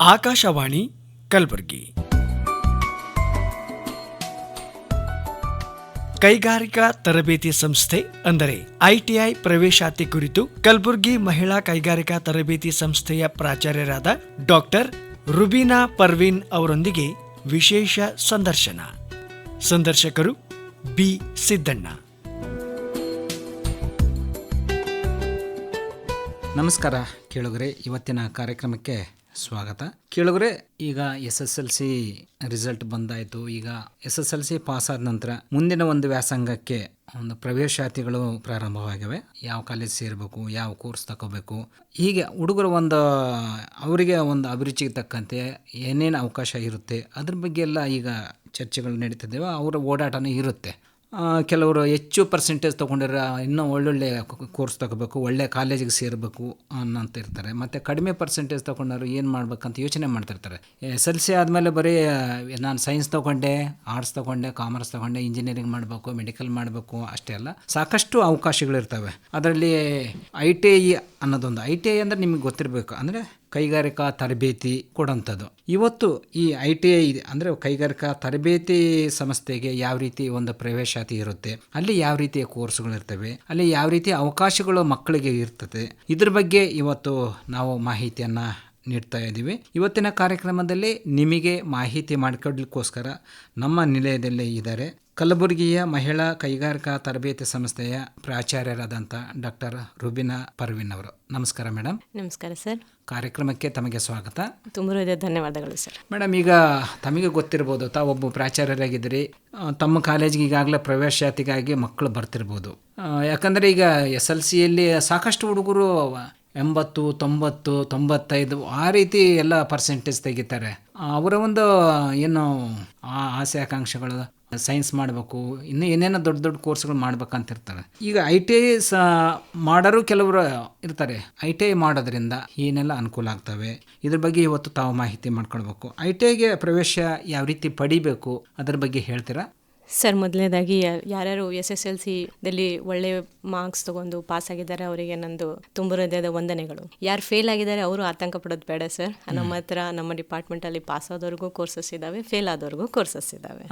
ಆಕಾಶವಾಣಿ ಕಲಬುರಗಿ. ಕೈಗಾರಿಕಾ ತರಬೇತಿ ಸಂಸ್ಥೆ ಅಂದರೆ ಐಟಿಐ ಪ್ರವೇಶಾತಿ ಕುರಿತು ಕಲಬುರಗಿ ಮಹಿಳಾ ಕೈಗಾರಿಕಾ ತರಬೇತಿ ಸಂಸ್ಥೆಯ ಪ್ರಾಚಾರ್ಯರಾದ ಡಾಕ್ಟರ್ ರುಬೀನಾ ಪರ್ವೀನ್ ಅವರೊಂದಿಗೆ ವಿಶೇಷ ಸಂದರ್ಶನ. ಸಂದರ್ಶಕರು ಬಿ ಸಿದ್ದಣ್ಣ. ನಮಸ್ಕಾರ ಕೇಳುಗರೆ, ಇವತ್ತಿನ ಕಾರ್ಯಕ್ರಮಕ್ಕೆ ಸ್ವಾಗತ. ಕೇಳಿದ್ರೆ ಈಗ S S L C result ಬಂದಾಯಿತು. ಈಗ S S L C pass ಆದ ನಂತರ ಮುಂದಿನ ಒಂದು ವ್ಯಾಸಂಗಕ್ಕೆ ಒಂದು ಪ್ರವೇಶಾತಿಗಳು ಪ್ರಾರಂಭವಾಗಿವೆ. ಯಾವ ಕಾಲೇಜ್ ಸೇರಬೇಕು, ಯಾವ ಕೋರ್ಸ್ ತಗೋಬೇಕು. ಹೀಗೆ ಹುಡುಗರು ಒಂದು, ಅವರಿಗೆ ಒಂದು ಅಭಿರುಚಿಗೆ ತಕ್ಕಂತೆ ಏನೇನು ಅವಕಾಶ ಇರುತ್ತೆ, ಅದ್ರ ಬಗ್ಗೆ ಎಲ್ಲ ಈಗ ಚರ್ಚೆಗಳು ನಡೀತಿದ್ದೇವೆ. ಅವರ ಓಡಾಟನೂ ಇರುತ್ತೆ. ಕೆಲವರು ಹೆಚ್ಚು ಪರ್ಸೆಂಟೇಜ್ ತೊಗೊಂಡಿರೋ ಇನ್ನೂ ಒಳ್ಳೊಳ್ಳೆ ಕೋರ್ಸ್ ತಗೋಬೇಕು, ಒಳ್ಳೆ ಕಾಲೇಜಿಗೆ ಸೇರಬೇಕು ಅನ್ನಂತ ಇರ್ತಾರೆ. ಮತ್ತು ಕಡಿಮೆ ಪರ್ಸೆಂಟೇಜ್ ತೊಗೊಂಡವರು ಏನು ಮಾಡ್ಬೇಕಂತ ಯೋಚನೆ ಮಾಡ್ತಿರ್ತಾರೆ. ಎಸ್ ಎಲ್ ಸಿ ಆದಮೇಲೆ ಬರೀ, ನಾನು ಸೈನ್ಸ್ ತೊಗೊಂಡೆ ಆರ್ಟ್ಸ್ ತೊಗೊಂಡೆ ಕಾಮರ್ಸ್ ತೊಗೊಂಡೆ ಇಂಜಿನಿಯರಿಂಗ್ ಮಾಡಬೇಕು ಮೆಡಿಕಲ್ ಮಾಡಬೇಕು ಅಷ್ಟೇ ಅಲ್ಲ, ಸಾಕಷ್ಟು ಅವಕಾಶಗಳಿರ್ತವೆ ಅದರಲ್ಲಿ ಐ ಟಿ ಐ ಅನ್ನೋದೊಂದು ಐ ಟಿ ಐ ಅಂದರೆ ನಿಮಗೆ ಗೊತ್ತಿರಬೇಕು. ಅಂದರೆ ಕೈಗಾರಿಕಾ ತರಬೇತಿ ಕೊಡೋಂಥದ್ದು. ಇವತ್ತು ಈ ಐ ಟಿ ಐ ಅಂದರೆ ಕೈಗಾರಿಕಾ ತರಬೇತಿ ಸಂಸ್ಥೆಗೆ ಯಾವ ರೀತಿ ಒಂದು ಪ್ರವೇಶಾತಿ ಇರುತ್ತೆ, ಅಲ್ಲಿ ಯಾವ ರೀತಿಯ ಕೋರ್ಸ್ಗಳಿರ್ತವೆ ಅಲ್ಲಿ ಯಾವ ರೀತಿಯ ಅವಕಾಶಗಳು ಮಕ್ಕಳಿಗೆ ಇರ್ತದೆ, ಇದ್ರ ಬಗ್ಗೆ ಇವತ್ತು ನಾವು ಮಾಹಿತಿಯನ್ನು ನೀಡ್ತಾ ಇದ್ದೀವಿ. ಇವತ್ತಿನ ಕಾರ್ಯಕ್ರಮದಲ್ಲಿ ನಿಮಗೆ ಮಾಹಿತಿ ಮಾಡಿಕೊಡ್ಲಿಕ್ಕೋಸ್ಕರ ನಮ್ಮ ನಿಲಯದಲ್ಲಿ ಇದ್ದಾರೆ ಕಲಬುರಗಿಯ ಮಹಿಳಾ ಕೈಗಾರಿಕಾ ತರಬೇತಿ ಸಂಸ್ಥೆಯ ಪ್ರಾಚಾರ್ಯರಾದಂಥ ಡಾಕ್ಟರ್ ರುಬಿನಾ ಪರ್ವಿನ್ ಅವರು. ನಮಸ್ಕಾರ ಮೇಡಮ್ ನಮಸ್ಕಾರ ಸರ್. ಕಾರ್ಯಕ್ರಮಕ್ಕೆ ತಮಗೆ ಸ್ವಾಗತ. ತುಂಬ ಧನ್ಯವಾದಗಳು ಸರ್. ಮೇಡಮ್ ಈಗ ತಮಗೆ ಗೊತ್ತಿರ್ಬೋದು ತಾವೊಬ್ಬ ಪ್ರಾಚಾರ್ಯರಾಗಿದ್ದೀರಿ. ತಮ್ಮ ಕಾಲೇಜಿಗೆ ಈಗಾಗಲೇ ಪ್ರವೇಶಾತಿಗಾಗಿ ಮಕ್ಕಳು ಬರ್ತಿರ್ಬೋದು. ಯಾಕಂದರೆ ಈಗ ಎಸ್ ಎಲ್ ಸಿಯಲ್ಲಿ ಸಾಕಷ್ಟು ಹುಡುಗರು ಎಂಬತ್ತು, ತೊಂಬತ್ತು, ತೊಂಬತ್ತೈದು ಆ ರೀತಿ ಎಲ್ಲ ಪರ್ಸೆಂಟೇಜ್ ತೆಗಿತಾರೆ. ಅವರ ಒಂದು ಏನು, ಆ ಆಸೆ ಆಕಾಂಕ್ಷೆಗಳು ಸೈನ್ಸ್ ಮಾಡಬೇಕು, ಇನ್ನು ಏನೇನೋ ದೊಡ್ಡ ದೊಡ್ಡ ಕೋರ್ಸ್ಗಳು ಮಾಡ್ಬೇಕಂತಿರ್ತಾರೆ. ಈಗ ಐ ಟಿ ಐ ಸ ಮಾಡೋರು ಕೆಲವರು ಇರ್ತಾರೆ. ಐ ಟಿ ಐ ಮಾಡೋದ್ರಿಂದ ಏನೆಲ್ಲ ಅನುಕೂಲ ಆಗ್ತವೆ, ಇದ್ರ ಬಗ್ಗೆ ಇವತ್ತು ತಾವು ಮಾಹಿತಿ ಮಾಡ್ಕೊಳ್ಬೇಕು. ಐ ಟಿ ಐಗೆ ಪ್ರವೇಶ ಯಾವ ರೀತಿ ಪಡಿಬೇಕು, ಅದ್ರ ಬಗ್ಗೆ ಹೇಳ್ತೀರಾ? ಸರ್ ಮೊದಲನೇದಾಗಿ ಯಾರ್ಯಾರು ಎಸ್ ಎಸ್ ಎಲ್ ಸಿದಲ್ಲಿ ಒಳ್ಳೆ ಮಾರ್ಕ್ಸ್ ತಗೊಂಡು ಪಾಸ್ ಆಗಿದ್ದಾರೆ ಅವರಿಗೆ ನಂದು ತುಂಬ ಹೃದಯದ ವಂದನೆಗಳು. ಯಾರು ಫೇಲ್ ಆಗಿದ್ದಾರೆ ಅವರು ಆತಂಕ ಪಡೋದು ಬೇಡ ಸರ್. ನಮ್ಮ ಹತ್ರ ನಮ್ಮ ಡಿಪಾರ್ಟ್ಮೆಂಟ್ ಅಲ್ಲಿ ಪಾಸ್ ಆದವರಿಗೂ ಕೋರ್ಸಸ್ ಇದಾವೆ ಫೇಲ್ ಆದವರಿಗೂ ಕೋರ್ಸಸ್ ಇದ್ದಾವೆ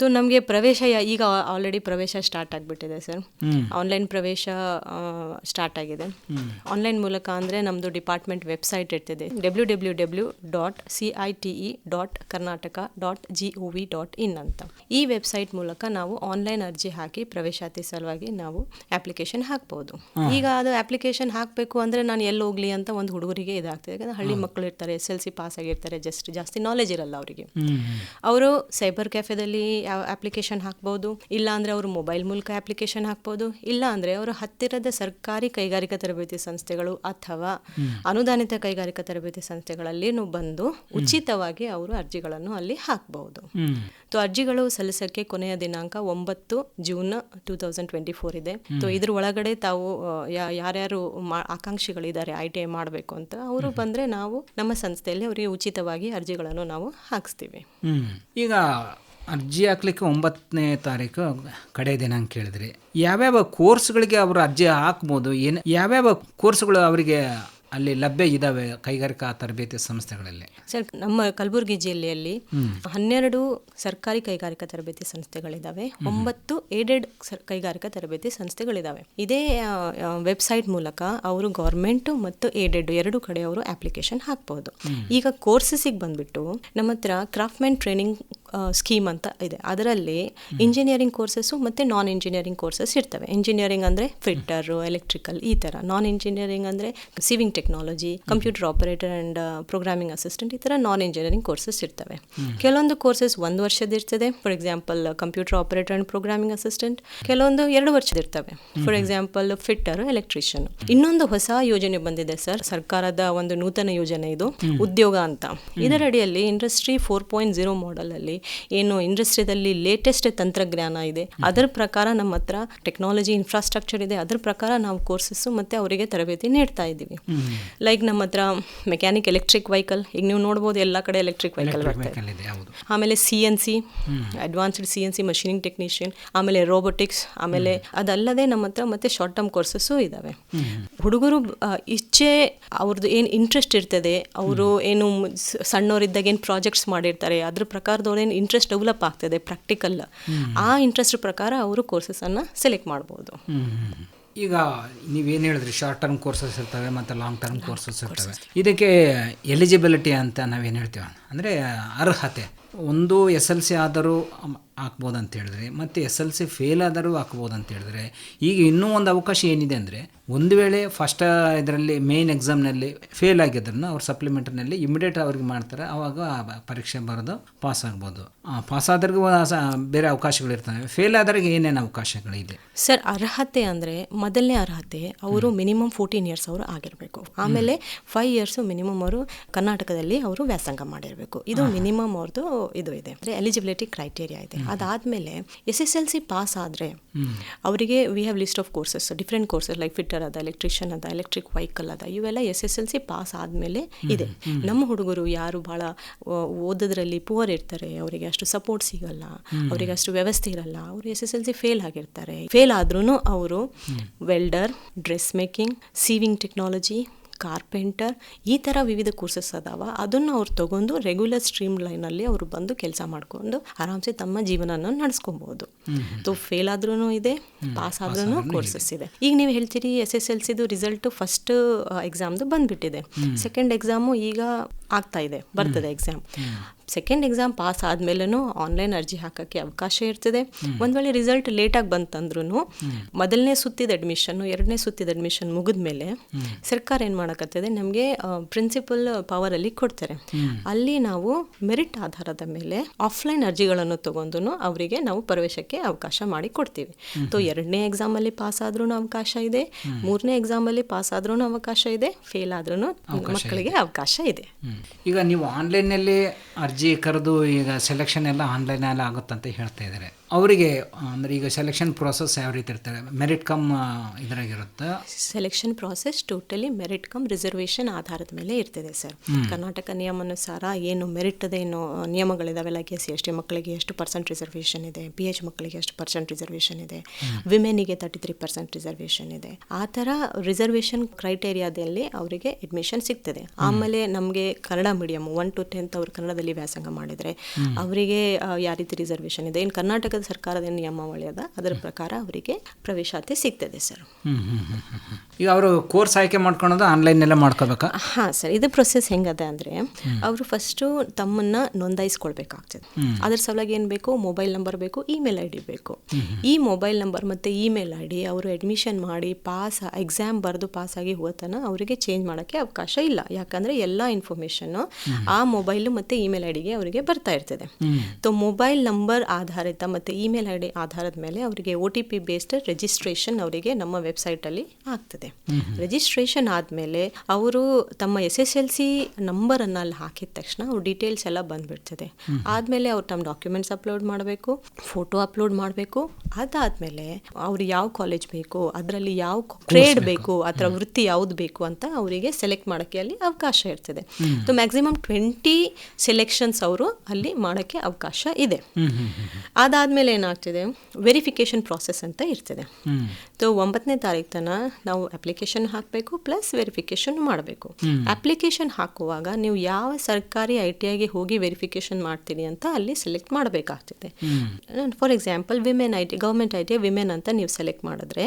ಸೊ ನಮಗೆ ಪ್ರವೇಶ ಈಗ ಆಲ್ರೆಡಿ ಪ್ರವೇಶ ಸ್ಟಾರ್ಟ್ ಆಗಿಬಿಟ್ಟಿದೆ ಸರ್. ಆನ್ಲೈನ್ ಪ್ರವೇಶ ಸ್ಟಾರ್ಟ್ ಆಗಿದೆ. ಆನ್ಲೈನ್ ಮೂಲಕ ಅಂದ್ರೆ ನಮ್ದು department website ಇರ್ತಿದೆ. W W W dot C I T E dot Karnataka dot G O V dot in ಅಂತ. ಈ ವೆಬ್ಸೈಟ್ ಮೂಲಕ ನಾವು ಆನ್ಲೈನ್ ಅರ್ಜಿ ಹಾಕಿ ಪ್ರವೇಶಾತಿ ಸಲುವಾಗಿ ನಾವು ಅಪ್ಲಿಕೇಶನ್ ಹಾಕ್ಬೋದು. ಈಗ ಅದು ಅಪ್ಲಿಕೇಶನ್ ಹಾಕಬೇಕು ಅಂದರೆ ನಾನು ಎಲ್ಲಿ ಹೋಗ್ಲಿ ಅಂತ ಒಂದು ಹುಡುಗರಿಗೆ ಇದಾಗ್ತದೆ. ಯಾಕಂದರೆ ಹಳ್ಳಿ ಮಕ್ಕಳು ಇರ್ತಾರೆ ಎಸ್ ಎಲ್ ಸಿ ಪಾಸ್ ಆಗಿರ್ತಾರೆ ಜಸ್ಟ್ ಜಾಸ್ತಿ ನಾಲೆಜ್ ಇರಲ್ಲ ಅವರಿಗೆ. ಅವರು ಸೈಬರ್ ಕೆಫೆದಲ್ಲಿ ಅಪ್ಲಿಕೇಶನ್ ಹಾಕ್ಬೋದು ಇಲ್ಲ ಅಂದರೆ ಅವರು ಮೊಬೈಲ್ ಮೂಲಕ ಅಪ್ಲಿಕೇಶನ್ ಹಾಕ್ಬೋದು ಇಲ್ಲ ಅಂದರೆ ಅವರು ಹತ್ತಿರದ ಸರ್ಕಾರಿ ಕೈಗಾರಿಕಾ ತರಬೇತಿ ಸಂಸ್ಥೆಗಳು ಅಥವಾ ಅನುದಾನಿತ ಕೈಗಾರಿಕಾ ತರಬೇತಿ ಸಂಸ್ಥೆಗಳಲ್ಲಿನೂ ಬಂದು ಉಚಿತವಾಗಿ ಅವರು ಅರ್ಜಿಗಳನ್ನು ಅಲ್ಲಿ ಹಾಕಬಹುದು ಸೊ ಅರ್ಜಿಗಳು ಸಲ್ಲಿಸೋಕ್ಕೆ ಕೊನೆಯ ದಿನಾಂಕ ಒಂಬತ್ತು June two thousand twenty four ಇದೆ. ಸೊ ಇದ್ರ ಒಳಗಡೆ ತಾವು ಯಾರ್ಯಾರು ಆಕಾಂಕ್ಷಿಗಳಿದ್ದಾರೆ ಐ ಟಿ ಐ ಮಾಡಬೇಕು ಅಂತ ಅವರು ಬಂದರೆ ನಾವು ನಮ್ಮ ಸಂಸ್ಥೆಯಲ್ಲಿ ಅವರಿಗೆ ಉಚಿತವಾಗಿ ಅರ್ಜಿಗಳನ್ನು ನಾವು ಹಾಕಿಸ್ತೀವಿ. ಈಗ ಅರ್ಜಿ ಹಾಕ್ಲಿಕ್ಕೆ ಒಂಬತ್ತನೇ ತಾರೀಕು ಕಡೆ ದಿನಾಂಕ ಕೇಳಿದ್ರಿ ಯಾವ್ಯಾವ ಕೋರ್ಸ್ಗಳಿಗೆ ಅವರು ಅರ್ಜಿ ಹಾಕ್ಬೋದು ಏನು ಯಾವ್ಯಾವ ಕೋರ್ಸ್ಗಳು ಅವರಿಗೆ ಅಲ್ಲಿ ಲಭ್ಯ ಇದ್ದಾವೆ ಕೈಗಾರಿಕಾ ತರಬೇತಿ ಸಂಸ್ಥೆಗಳಲ್ಲಿ. ಸರ್ ನಮ್ಮ ಕಲಬುರಗಿ ಜಿಲ್ಲೆಯಲ್ಲಿ ಹನ್ನೆರಡು ಸರ್ಕಾರಿ ಕೈಗಾರಿಕಾ ತರಬೇತಿ ಸಂಸ್ಥೆಗಳಿದ್ದಾವೆ ಒಂಬತ್ತು ಏಡೆಡ್ ಕೈಗಾರಿಕಾ ತರಬೇತಿ ಸಂಸ್ಥೆಗಳಿದ್ದಾವೆ ಇದೇ ವೆಬ್ಸೈಟ್ ಮೂಲಕ ಅವರು ಗೌರ್ಮೆಂಟ್ ಮತ್ತು ಏಡೆಡ್ ಎರಡು ಕಡೆ ಅವರು ಅಪ್ಲಿಕೇಶನ್ ಹಾಕಬಹುದು ಈಗ ಕೋರ್ಸಸ್ಗೆ ಬಂದ್ಬಿಟ್ಟು ನಮ್ಮ ಹತ್ರ ಕ್ರಾಫ್ಟ್ಮೆನ್ ಟ್ರೈನಿಂಗ್ ಸ್ಕೀಮ್ ಅಂತ ಇದೆ. ಅದರಲ್ಲಿ ಇಂಜಿನಿಯರಿಂಗ್ ಕೋರ್ಸಸ್ಸು ಮತ್ತು ನಾನ್ ಇಂಜಿನಿಯರಿಂಗ್ ಕೋರ್ಸಸ್ ಇರ್ತವೆ. ಇಂಜಿನಿಯರಿಂಗ್ ಅಂದರೆ ಫಿಟ್ಟರು ಎಲೆಕ್ಟ್ರಿಕಲ್ ಈ ಥರ ನಾನ್ ಇಂಜಿನಿಯರಿಂಗ್ ಅಂದರೆ sewing technology computer operator and programming assistant ಈ ಥರ ನಾನ್ ಇಂಜಿನಿಯರಿಂಗ್ ಕೋರ್ಸಸ್ ಇರ್ತವೆ. ಕೆಲವೊಂದು ಕೋರ್ಸಸ್ ಒಂದು ವರ್ಷದ ಇರ್ತದೆ. For example computer operator and programming assistant ಕೆಲವೊಂದು ಎರಡು ವರ್ಷದ ಇರ್ತವೆ. ಫಾರ್ ಎಕ್ಸಾಂಪಲ್ ಫಿಟ್ಟರ್ ಎಲೆಕ್ಟ್ರಿಷಿಯನ್ ಇನ್ನೊಂದು ಹೊಸ ಯೋಜನೆ ಬಂದಿದೆ ಸರ್ ಸರ್ಕಾರದ ಒಂದು ನೂತನ ಯೋಜನೆ ಇದು. ಉದ್ಯೋಗ ಅಂತ. ಇದರಡಿಯಲ್ಲಿ industry four point zero model ಅಲ್ಲಿ ಏನು ಇಂಡಸ್ಟ್ರಿಯಲ್ಲಿ ಲೇಟೆಸ್ಟ್ ತಂತ್ರಜ್ಞಾನ ಇದೆ. ಅದರ ಪ್ರಕಾರ ನಮ್ಮ ಹತ್ರ ಟೆಕ್ನಾಲಜಿ ಇನ್ಫ್ರಾಸ್ಟ್ರಕ್ಚರ್ ಇದೆ. ಅದರ ಪ್ರಕಾರ ನಾವು ಕೋರ್ಸಸ್ಸು ಮತ್ತು ಅವರಿಗೆ ತರಬೇತಿ ನೀಡ್ತಾ ಇದ್ದೀವಿ. ಲೈಕ್ ನಮ್ಮ ಹತ್ರ ಮೆಕ್ಯಾನಿಕ್ ಎಲೆಕ್ಟ್ರಿಕ್ ವೆಹಿಕಲ್ ಈಗ ನೀವು ನೋಡ್ಬೋದು ಎಲ್ಲ ಕಡೆ ಎಲೆಕ್ಟ್ರಿಕ್ ವೆಹಿಕಲ್ ಆಮೇಲೆ C N C advanced C N C machining technician ಆಮೇಲೆ ರೋಬೋಟಿಕ್ಸ್ ಆಮೇಲೆ ಅದಲ್ಲದೆ ನಮ್ಮ ಹತ್ರ ಮತ್ತೆ ಶಾರ್ಟ್ ಟರ್ಮ್ ಕೋರ್ಸಸ್ಸು ಇದಾವೆ. ಹುಡುಗರು ಇಚ್ಛೆ ಅವ್ರದ್ದು ಏನು ಇಂಟ್ರೆಸ್ಟ್ ಇರ್ತದೆ ಅವರು ಏನು ಸಣ್ಣವರಿದ್ದಾಗ ಏನು ಪ್ರಾಜೆಕ್ಟ್ಸ್ ಮಾಡಿರ್ತಾರೆ ಅದ್ರ ಪ್ರಕಾರದವ್ರು ಏನು ಇಂಟ್ರೆಸ್ಟ್ ಡೆವಲಪ್ ಆಗ್ತದೆ ಪ್ರಾಕ್ಟಿಕಲ್ ಆ ಇಂಟ್ರೆಸ್ಟ್ ಪ್ರಕಾರ ಅವರು ಕೋರ್ಸಸನ್ನು ಸೆಲೆಕ್ಟ್ ಮಾಡ್ಬೋದು. ಈಗ ನೀವೇನು ಹೇಳಿದ್ರಿ ಶಾರ್ಟ್ ಟರ್ಮ್ ಕೋರ್ಸಸ್ ಇರ್ತವೆ ಮತ್ತು ಲಾಂಗ್ ಟರ್ಮ್ ಕೋರ್ಸಸ್ ಇರ್ತವೆ. ಇದಕ್ಕೆ ಎಲಿಜಿಬಿಲಿಟಿ ಅಂತ ನಾವೇನು ಹೇಳ್ತೀವಿ ಅಂದರೆ ಅರ್ಹತೆ. ಒಂದು ಎಸ್ ಎಲ್ ಸಿ ಆದರೂ ಹಾಕ್ಬೋದು ಅಂತ ಹೇಳಿದ್ರೆ ಮತ್ತು ಎಸ್ ಎಲ್ ಸಿ ಫೇಲ್ ಆದರೂ ಹಾಕ್ಬೋದು ಅಂತ ಹೇಳಿದ್ರೆ ಈಗ ಇನ್ನೂ ಒಂದು ಅವಕಾಶ ಏನಿದೆ ಅಂದರೆ ಒಂದು ವೇಳೆ ಫಸ್ಟ್ ಇದರಲ್ಲಿ ಮೇನ್ ಎಕ್ಸಾಮ್ನಲ್ಲಿ ಫೇಲ್ ಆಗಿದ್ದನ್ನು ಅವ್ರು ಸಪ್ಲಿಮೆಂಟ್ರಿನಲ್ಲಿ ಇಮಿಡಿಯೇಟ್ ಅವ್ರಿಗೆ ಮಾಡ್ತಾರೆ ಆವಾಗ ಆ ಪರೀಕ್ಷೆ ಬರೆದು ಪಾಸ್ ಆಗ್ಬೋದು. ಪಾಸ್ ಆದ್ರಿಗೂ ಬೇರೆ ಅವಕಾಶಗಳಿರ್ತವೆ. ಫೇಲ್ ಆದ್ರಿಗೆ ಏನೇನು ಅವಕಾಶಗಳಿದೆ? ಸರ್ ಅರ್ಹತೆ ಅಂದರೆ ಮೊದಲನೇ ಅರ್ಹತೆ ಅವರು ಮಿನಿಮಮ್ ಫೋರ್ಟೀನ್ ಇಯರ್ಸ್ ಅವರು ಆಗಿರಬೇಕು. ಆಮೇಲೆ ಫೈವ್ ಇಯರ್ಸು ಮಿನಿಮಮ್ ಅವರು ಕರ್ನಾಟಕದಲ್ಲಿ ಅವರು ವ್ಯಾಸಂಗ ಮಾಡಿರಬೇಕು. ಇದು ಮಿನಿಮಮ್ ಅವ್ರದ್ದು ಇದು ಇದೆ. ಅಂದರೆ ಎಲಿಜಿಬಿಲಿಟಿ ಕ್ರೈಟೇರಿಯಾ ಇದೆ. ಅದಾದಮೇಲೆ S S L C pass ಆದರೆ ಅವರಿಗೆ we have list of courses different courses like fitter ಅದ ಎಲೆಕ್ಟ್ರಿಷಿಯನ್ ಅದ ಎಲೆಕ್ಟ್ರಿಕ್ ವೆಹಿಕಲ್ ಅದ ಇವೆಲ್ಲ S S L C pass ಆದಮೇಲೆ ಇದೆ. ನಮ್ಮ ಹುಡುಗರು ಯಾರು ಭಾಳ ಓದೋದ್ರಲ್ಲಿ ಪುವರ್ ಇರ್ತಾರೆ ಅವರಿಗೆ ಅಷ್ಟು ಸಪೋರ್ಟ್ ಸಿಗಲ್ಲ ಅವರಿಗೆ ಅಷ್ಟು ವ್ಯವಸ್ಥೆ ಇರಲ್ಲ ಅವರು S S L C fail ಆಗಿರ್ತಾರೆ. ಫೇಲ್ ಆದ್ರೂ ಅವರು welder dress making sewing technology carpenter ಈ ಥರ ವಿವಿಧ ಕೋರ್ಸಸ್ ಅದಾವ. ಅದನ್ನು ಅವ್ರು ತಗೊಂಡು ರೆಗ್ಯುಲರ್ ಸ್ಟ್ರೀಮ್ ಲೈನಲ್ಲಿ ಅವರು ಬಂದು ಕೆಲಸ ಮಾಡಿಕೊಂಡು ಆರಾಮ್ಸೆ ತಮ್ಮ ಜೀವನನ ನಡೆಸ್ಕೊಬೋದು. ಸೊ ಫೇಲ್ ಆದ್ರೂ ಇದೆ ಪಾಸ್ ಆದ್ರೂ ಕೋರ್ಸಸ್ ಇದೆ. ಈಗ ನೀವು ಹೇಳ್ತೀರಿ ಎಸ್ ಎಸ್ ಎಲ್ ಸಿದು ರಿಸಲ್ಟ್ ಫಸ್ಟ್ ಎಕ್ಸಾಮ್ದು ಬಂದ್ಬಿಟ್ಟಿದೆ ಸೆಕೆಂಡ್ ಎಕ್ಸಾಮು ಈಗ ಆಗ್ತಾ ಇದೆ ಬರ್ತದೆ ಎಕ್ಸಾಮ್ ಸೆಕೆಂಡ್ ಎಕ್ಸಾಮ್ ಪಾಸ್ ಆದ್ಮೇಲೂ ಆನ್ಲೈನ್ ಅರ್ಜಿ ಹಾಕೋಕ್ಕೆ ಅವಕಾಶ ಇರ್ತದೆ. ಒಂದು ವೇಳೆ ರಿಸಲ್ಟ್ ಲೇಟಾಗಿ ಬಂತಂದ್ರೂ ಮೊದಲನೇ ಸುತ್ತಿದ ಅಡ್ಮಿಷನ್ನು ಎರಡನೇ ಸುತ್ತಿದ ಅಡ್ಮಿಷನ್ ಮುಗಿದ ಮೇಲೆ ಸರ್ಕಾರ ಏನು ಮಾಡಕತ್ತದೆ? ನಮಗೆ ಪ್ರಿನ್ಸಿಪಲ್ ಪವರಲ್ಲಿ ಕೊಡ್ತಾರೆ. ಅಲ್ಲಿ ನಾವು ಮೆರಿಟ್ ಆಧಾರದ ಮೇಲೆ ಆಫ್ಲೈನ್ ಅರ್ಜಿಗಳನ್ನು ತಗೊಂಡು ಅವರಿಗೆ ನಾವು ಪ್ರವೇಶಕ್ಕೆ ಅವಕಾಶ ಮಾಡಿ ಕೊಡ್ತೀವಿ. ಸೊ ಎರಡನೇ ಎಕ್ಸಾಮಲ್ಲಿ ಪಾಸ್ ಆದ್ರೂ ಅವಕಾಶ ಇದೆ ಮೂರನೇ ಎಕ್ಸಾಮಲ್ಲಿ ಪಾಸ್ ಆದ್ರೂ ಅವಕಾಶ ಇದೆ ಫೇಲ್ ಆದ್ರೂ ಮಕ್ಕಳಿಗೆ ಅವಕಾಶ ಇದೆ. ಈಗ ನೀವು ಆನ್ಲೈನಲ್ಲಿ ಅರ್ಜಿ ಕರೆದು ಈಗ ಸೆಲೆಕ್ಷನ್ ಎಲ್ಲ ಆನ್ಲೈನಲ್ಲಿ ಆಗುತ್ತಂತ ಹೇಳ್ತಾ ಇದ್ದಾರೆ. ಅವರಿಗೆ ಅಂದರೆ ಈಗ ಸೆಲೆಕ್ಷನ್ ಪ್ರೋಸೆಸ್ ಯಾವ ರೀತಿ ಇರ್ತಾರೆ merit cum ಇದರಾಗಿರುತ್ತೆ. Selection process totally merit cum reservation ಆಧಾರದ ಮೇಲೆ ಇರ್ತದೆ ಸರ್. ಕರ್ನಾಟಕ ನಿಯಮಾನುಸಾರ ಏನು ಮೆರಿಟ್ ಏನು ನಿಯಮಗಳಿದಾವೆಲ್ಲ ಕೆ ಸಿ ಎಸ್ ಟಿ ಮಕ್ಕಳಿಗೆ ಎಷ್ಟು ಪರ್ಸೆಂಟ್ ರಿಸರ್ವೇಷನ್ ಇದೆ? ಬಿ ಎಚ್ ಮಕ್ಕಳಿಗೆ ಎಷ್ಟು ಪರ್ಸೆಂಟ್ ರಿಸರ್ವೇಷನ್ ಇದೆ? ವಿಮೆನಿಗೆ ತರ್ಟಿ ತ್ರೀ ಪರ್ಸೆಂಟ್ ರಿಸರ್ವೇಷನ್ ಇದೆ. ಆ ಥರ ರಿಸರ್ವೇಷನ್ ಕ್ರೈಟೇರಿಯಾದಲ್ಲಿ ಅವರಿಗೆ ಅಡ್ಮಿಷನ್ ಸಿಗ್ತದೆ. ಆಮೇಲೆ ನಮಗೆ Kannada medium one to tenth ಅವರು ಕನ್ನಡದಲ್ಲಿ ವ್ಯಾಸಂಗ ಮಾಡಿದರೆ ಅವರಿಗೆ ಯಾವ ರೀತಿ ರಿಸರ್ವೇಷನ್ ಇದೆ? ಇನ್ನು ಕರ್ನಾಟಕದ ಸರ್ಕಾರದ ನಿಯಮಾವಳಿ ಅದ. ಅದರ ಪ್ರಕಾರ ಅವರಿಗೆ ಪ್ರವೇಶಾತಿ ಸಿಗ್ತದೆ ಸರ್. ಈಗ ಅವರು ಕೋರ್ಸ್ ಆಯ್ಕೆ ಮಾಡ್ಕೊಳೋದು ನಲ್ಲಿ ಮಾಡ್ಕೋಬೇಕಾ ಹಾಂ ಸರ್ ಇದು ಪ್ರೊಸೆಸ್ ಹೆಂಗದ ಅಂದರೆ ಅವರು ಫಸ್ಟು ತಮ್ಮನ್ನ ನೋಂದಾಯಿಸ್ಕೊಳ್ಬೇಕಾಗ್ತದೆ. ಅದ್ರ ಸಲುವಾಗಿ ಏನು ಬೇಕು? ಮೊಬೈಲ್ ನಂಬರ್ ಬೇಕು ಇಮೇಲ್ ಐ ಡಿ ಬೇಕು. ಈ ಮೊಬೈಲ್ ನಂಬರ್ ಮತ್ತು ಇಮೇಲ್ ಐ ಡಿ ಅವರು ಅಡ್ಮಿಷನ್ ಮಾಡಿ ಪಾಸ್ ಎಕ್ಸಾಮ್ ಬರೆದು ಪಾಸ್ ಆಗಿ ಹೋತನ ಅವರಿಗೆ ಚೇಂಜ್ ಮಾಡೋಕ್ಕೆ ಅವಕಾಶ ಇಲ್ಲ. ಯಾಕಂದರೆ ಎಲ್ಲ ಇನ್ಫಾರ್ಮೇಷನ್ನು ಆ ಮೊಬೈಲ್ ಮತ್ತು ಇಮೇಲ್ ಐ ಡಿಗೆ ಅವರಿಗೆ ಬರ್ತಾ ಇರ್ತದೆ. ಸೊ ಮೊಬೈಲ್ ನಂಬರ್ ಆಧಾರಿತ ಮತ್ತು ಇಮೇಲ್ ಐ ಡಿ ಆಧಾರದ ಮೇಲೆ ಅವರಿಗೆ O T P based registration ಅವರಿಗೆ ನಮ್ಮ ವೆಬ್ಸೈಟಲ್ಲಿ ಆಗ್ತದೆ. ರಿಜಿಸ್ಟ್ರೇಷನ್ ಆದಮೇಲೆ ಅವರು ತಮ್ಮ ಎಸ್ ಎಸ್ ಎಲ್ ಸಿ ನಂಬರನ್ನು ಅಲ್ಲಿ ಹಾಕಿದ ತಕ್ಷಣ ಅವ್ರ ಡೀಟೇಲ್ಸ್ ಎಲ್ಲ ಬಂದ್ಬಿಡ್ತದೆ. ಆದಮೇಲೆ ಅವ್ರು ತಮ್ಮ ಡಾಕ್ಯುಮೆಂಟ್ಸ್ ಅಪ್ಲೋಡ್ ಮಾಡಬೇಕು ಫೋಟೋ ಅಪ್ಲೋಡ್ ಮಾಡಬೇಕು. ಅದಾದಮೇಲೆ ಅವ್ರು ಯಾವ ಕಾಲೇಜ್ ಬೇಕು ಅದರಲ್ಲಿ ಯಾವ ಟ್ರೇಡ್ ಬೇಕು. ಅದರ ವೃತ್ತಿ ಯಾವ್ದು ಬೇಕು ಅಂತ ಅವರಿಗೆ ಸೆಲೆಕ್ಟ್ ಮಾಡೋಕ್ಕೆ ಅಲ್ಲಿ ಅವಕಾಶ ಇರ್ತದೆ. ಸೊ ಮ್ಯಾಕ್ಸಿಮಮ್ ಟ್ವೆಂಟಿ ಸೆಲೆಕ್ಷನ್ಸ್ ಅವರು ಅಲ್ಲಿ ಮಾಡೋಕ್ಕೆ ಅವಕಾಶ ಇದೆ. ಅದಾದಮೇಲೆ ಏನಾಗ್ತದೆ? ವೆರಿಫಿಕೇಷನ್ ಪ್ರಾಸೆಸ್ ಅಂತ ಇರ್ತದೆ. ಸೊ ಒಂಬತ್ತನೇ ತಾರೀಕು ತನಕ ನಾವು ಅಪ್ಲಿಕೇಶನ್ ಹಾಕಬೇಕು ಪ್ಲಸ್ ವೆರಿಫಿಕೇಷನ್ ಮಾಡಬೇಕು. ಅಪ್ಲಿಕೇಶನ್ ಹಾಕುವಾಗ ನೀವು ಯಾವ ಸರ್ಕಾರಿ ಐ ಟಿ ಐಗೆ ಹೋಗಿ ವೆರಿಫಿಕೇಷನ್ ಮಾಡ್ತೀರಿ ಅಂತ ಅಲ್ಲಿ ಸೆಲೆಕ್ಟ್ ಮಾಡಬೇಕಾಗ್ತದೆ. For example women I T government I T women ಅಂತ ನೀವು ಸೆಲೆಕ್ಟ್ ಮಾಡಿದ್ರೆ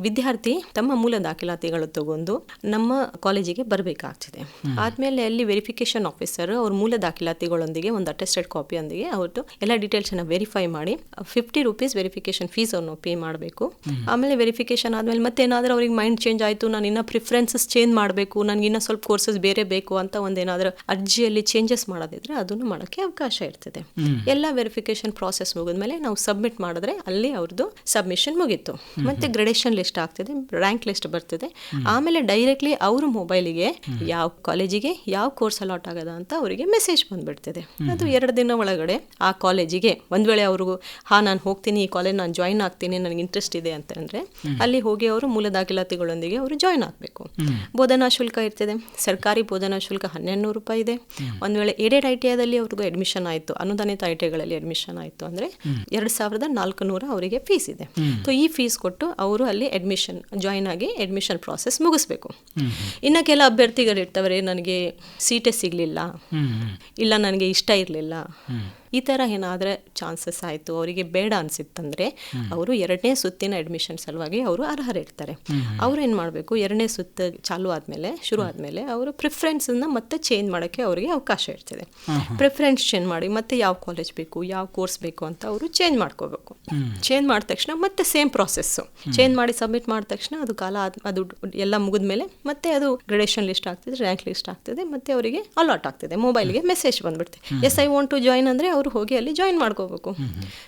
ವಿದ್ಯಾರ್ಥಿ ತಮ್ಮ ಮೂಲ ದಾಖಲಾತಿಗಳು ತಗೊಂಡು ನಮ್ಮ ಕಾಲೇಜಿಗೆ ಬರಬೇಕಾಗ್ತದೆ. ಆದಮೇಲೆ ಅಲ್ಲಿ ವೆರಿಫಿಕೇಷನ್ ಆಫೀಸರ್ ಅವ್ರ ಮೂಲ ದಾಖಲಾತಿಗಳೊಂದಿಗೆ ಒಂದು ಅಟೆಸ್ಟೆಡ್ ಕಾಪಿಯೊಂದಿಗೆ ಅವ್ರದ್ದು ಎಲ್ಲ ಡೀಟೇಲ್ಸನ್ನು ವೆರಿಫೈ ಮಾಡಿ ಫಿಫ್ಟಿ ರುಪೀಸ್ ವೆರಿಫಿಕೇಶನ್ ಫೀಸ್ ಅವನು ಪೇ ಮಾಡಬೇಕು. ಆಮೇಲೆ ವೆರಿಫಿಕೇಶನ್ ಆದಮೇಲೆ ಮತ್ತೆ ಏನಾದರೂ ಅವ್ರಿಗೆ ಮೈಂಡ್ ಚೇಂಜ್ ಆಯಿತು ನಾನು ಇನ್ನೂ ಪ್ರಿಫರೆನ್ಸಸ್ ಚೇಂಜ್ ಮಾಡಬೇಕು ನನಗೆ ಇನ್ನೂ ಸ್ವಲ್ಪ ಕೋರ್ಸಸ್ ಬೇರೆ ಬೇಕು ಅಂತ ಒಂದೇನಾದರೂ ಅರ್ಜಿಯಲ್ಲಿ ಚೇಂಜಸ್ ಮಾಡೋದಿದ್ರೆ ಅದನ್ನು ಮಾಡೋಕ್ಕೆ ಅವಕಾಶ ಇರ್ತದೆ. ಎಲ್ಲ ವೆರಿಫಿಕೇಶನ್ ಪ್ರಾಸೆಸ್ ಮುಗಿದ್ಮೇಲೆ ನಾವು ಸಬ್ಮಿಟ್ ಮಾಡಿದ್ರೆ ಅಲ್ಲಿ ಅವ್ರದ್ದು ಸಬ್ಮಿಷನ್ ಮುಗೀತು. ಮತ್ತೆ ಗ್ರೆಡೇಷನ್ ಲಿಸ್ಟ್ ಆಗ್ತದೆ ರ್ಯಾಂಕ್ ಲಿಸ್ಟ್ ಬರ್ತದೆ. ಆಮೇಲೆ ಡೈರೆಕ್ಟ್ಲಿ ಅವ್ರ ಮೊಬೈಲಿಗೆ ಯಾವ ಕಾಲೇಜಿಗೆ ಯಾವ ಕೋರ್ಸ್ ಅಲಾಟ್ ಆಗದ ಅಂತ ಅವರಿಗೆ ಮೆಸೇಜ್ ಬಂದ್ಬಿಡ್ತದೆ. ಅದು ಎರಡು ದಿನ ಒಳಗಡೆ ಆ ಕಾಲೇಜಿಗೆ ಒಂದ್ ವೇಳೆ ಅವ್ರಿಗೂ ಹಾ ನಾನು ಹೋಗ್ತೀನಿ ಈ ಕಾಲೇಜ್ ನಾನು ಜಾಯಿನ್ ಆಗ್ತೀನಿ ನನಗೆ ಇಂಟ್ರೆಸ್ಟ್ ಇದೆ ಅಂತಂದ್ರೆ ಅಲ್ಲಿ ಹೋಗಿ ಅವರು ಮೂಲ ದಾಖಲಾತಿಗಳೊಂದಿಗೆ ಅವರು ಜಾಯಿನ್ ಆಗಬೇಕು. ಬೋಧನಾ ಶುಲ್ಕ ಇರ್ತದೆ. ಸರ್ಕಾರಿ ಬೋಧನಾ ಶುಲ್ಕ ಹನ್ನೆರಡು ನೂರು ರೂಪಾಯಿ ಇದೆ. ಒಂದು ವೇಳೆ ಏಡೆಡ್ ಐ ಟಿ ಐದಲ್ಲಿ ಅವ್ರಿಗೂ ಅಡ್ಮಿಷನ್ ಆಯಿತು. ಅನುದಾನಿತ ಐ ಟಿ ಐಗಳಲ್ಲಿ ಅಡ್ಮಿಷನ್ ಆಯಿತು ಅಂದ್ರೆ ಎರಡು ಸಾವಿರದ ನಾಲ್ಕು ನೂರ ಅವರಿಗೆ ಫೀಸ್ ಇದೆ. ಸೊ ಈ ಫೀಸ್ ಕೊಟ್ಟು ಅವರು ಅಲ್ಲಿ ಅಡ್ಮಿಷನ್ ಜಾಯಿನ್ ಆಗಿ ಅಡ್ಮಿಷನ್ ಪ್ರಾಸೆಸ್ ಮುಗಿಸ್ಬೇಕು. ಇನ್ನು ಕೆಲ ಅಭ್ಯರ್ಥಿಗಳು ಇರ್ತವ್ರೆ ನನಗೆ ಸೀಟೇ ಸಿಗಲಿಲ್ಲ. ಇಲ್ಲ ನನಗೆ ಇಷ್ಟ ಇರಲಿಲ್ಲ. ಈ ಥರ ಏನಾದರೆ ಚಾನ್ಸಸ್ ಆಯಿತು ಅವರಿಗೆ ಬೇಡ ಅನಿಸಿತ್ತಂದರೆ ಅವರು ಎರಡನೇ ಸುತ್ತಿನ ಅಡ್ಮಿಷನ್ ಸಲುವಾಗಿ ಅವರು ಅರ್ಹರಿರ್ತಾರೆ ಅವರು ಏನು ಮಾಡಬೇಕು ಎರಡನೇ ಸುತ್ತ ಚಾಲು ಆದಮೇಲೆ ಶುರು ಆದಮೇಲೆ ಅವರು ಪ್ರಿಫ್ರೆನ್ಸನ್ನು ಮತ್ತೆ ಚೇಂಜ್ ಮಾಡೋಕ್ಕೆ ಅವರಿಗೆ ಅವಕಾಶ ಇರ್ತದೆ. ಪ್ರಿಫರೆನ್ಸ್ ಚೇಂಜ್ ಮಾಡಿ ಮತ್ತೆ ಯಾವ ಕಾಲೇಜ್ ಬೇಕು ಯಾವ ಕೋರ್ಸ್ ಬೇಕು ಅಂತ ಅವರು ಚೇಂಜ್ ಮಾಡ್ಕೋಬೇಕು. ಚೇಂಜ್ ಮಾಡಿದ ತಕ್ಷಣ ಮತ್ತೆ ಸೇಮ್ ಪ್ರಾಸೆಸ್ಸು ಚೇಂಜ್ ಮಾಡಿ ಸಬ್ಮಿಟ್ ಮಾಡಿದ ತಕ್ಷಣ ಅದು ಕಾಲ ಅದು ಎಲ್ಲ ಮುಗಿದ್ಮೇಲೆ ಮತ್ತೆ ಅದು ಗ್ರೇಡೇಷನ್ ಲಿಸ್ಟ್ ಆಗ್ತದೆ ರ್ಯಾಂಕ್ ಲಿಸ್ಟ್ ಆಗ್ತದೆ ಮತ್ತೆ ಅವರಿಗೆ ಅಲಾಟ್ ಆಗ್ತದೆ ಮೊಬೈಲ್ಗೆ message ಬಂದ್ಬಿಡ್ತೀವಿ yes I want to join ಅಂದರೆ ಅವರು ಹೋಗಿ ಅಲ್ಲಿ ಜಾಯಿನ್ ಮಾಡ್ಕೋಬೇಕು.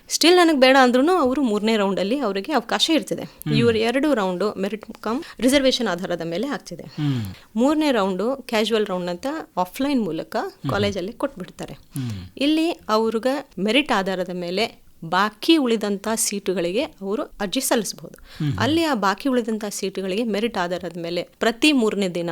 ಸ್ಟಿಲ್ ನನಗೆ ಬೇಡ ಅಂದ್ರೂ ಅವರು ಮೂರನೇ ರೌಂಡಲ್ಲಿ ಅವರಿಗೆ ಅವಕಾಶ ಇರ್ತದೆ. ಇವರು ಎರಡು ರೌಂಡು ಮೆರಿಟ್ ಕಮ್ ರಿಸರ್ವೇಷನ್ ಆಧಾರದ ಮೇಲೆ ಆಗ್ತಿದೆ. ಮೂರನೇ ರೌಂಡು ಕ್ಯಾಶುವಲ್ ರೌಂಡ್ ಅಂತ ಆಫ್ಲೈನ್ ಮೂಲಕ ಕಾಲೇಜಲ್ಲಿ ಕೊಟ್ಬಿಡ್ತಾರೆ. ಇಲ್ಲಿ ಅವ್ರಿಗೆ ಮೆರಿಟ್ ಆಧಾರದ ಮೇಲೆ ಬಾಕಿ ಉಳಿದಂಥ ಸೀಟುಗಳಿಗೆ ಅವರು ಅರ್ಜಿ ಸಲ್ಲಿಸಬಹುದು. ಅಲ್ಲಿ ಆ ಬಾಕಿ ಉಳಿದಂಥ ಸೀಟುಗಳಿಗೆ ಮೆರಿಟ್ ಆಧಾರದ ಮೇಲೆ ಪ್ರತಿ ಮೂರನೇ ದಿನ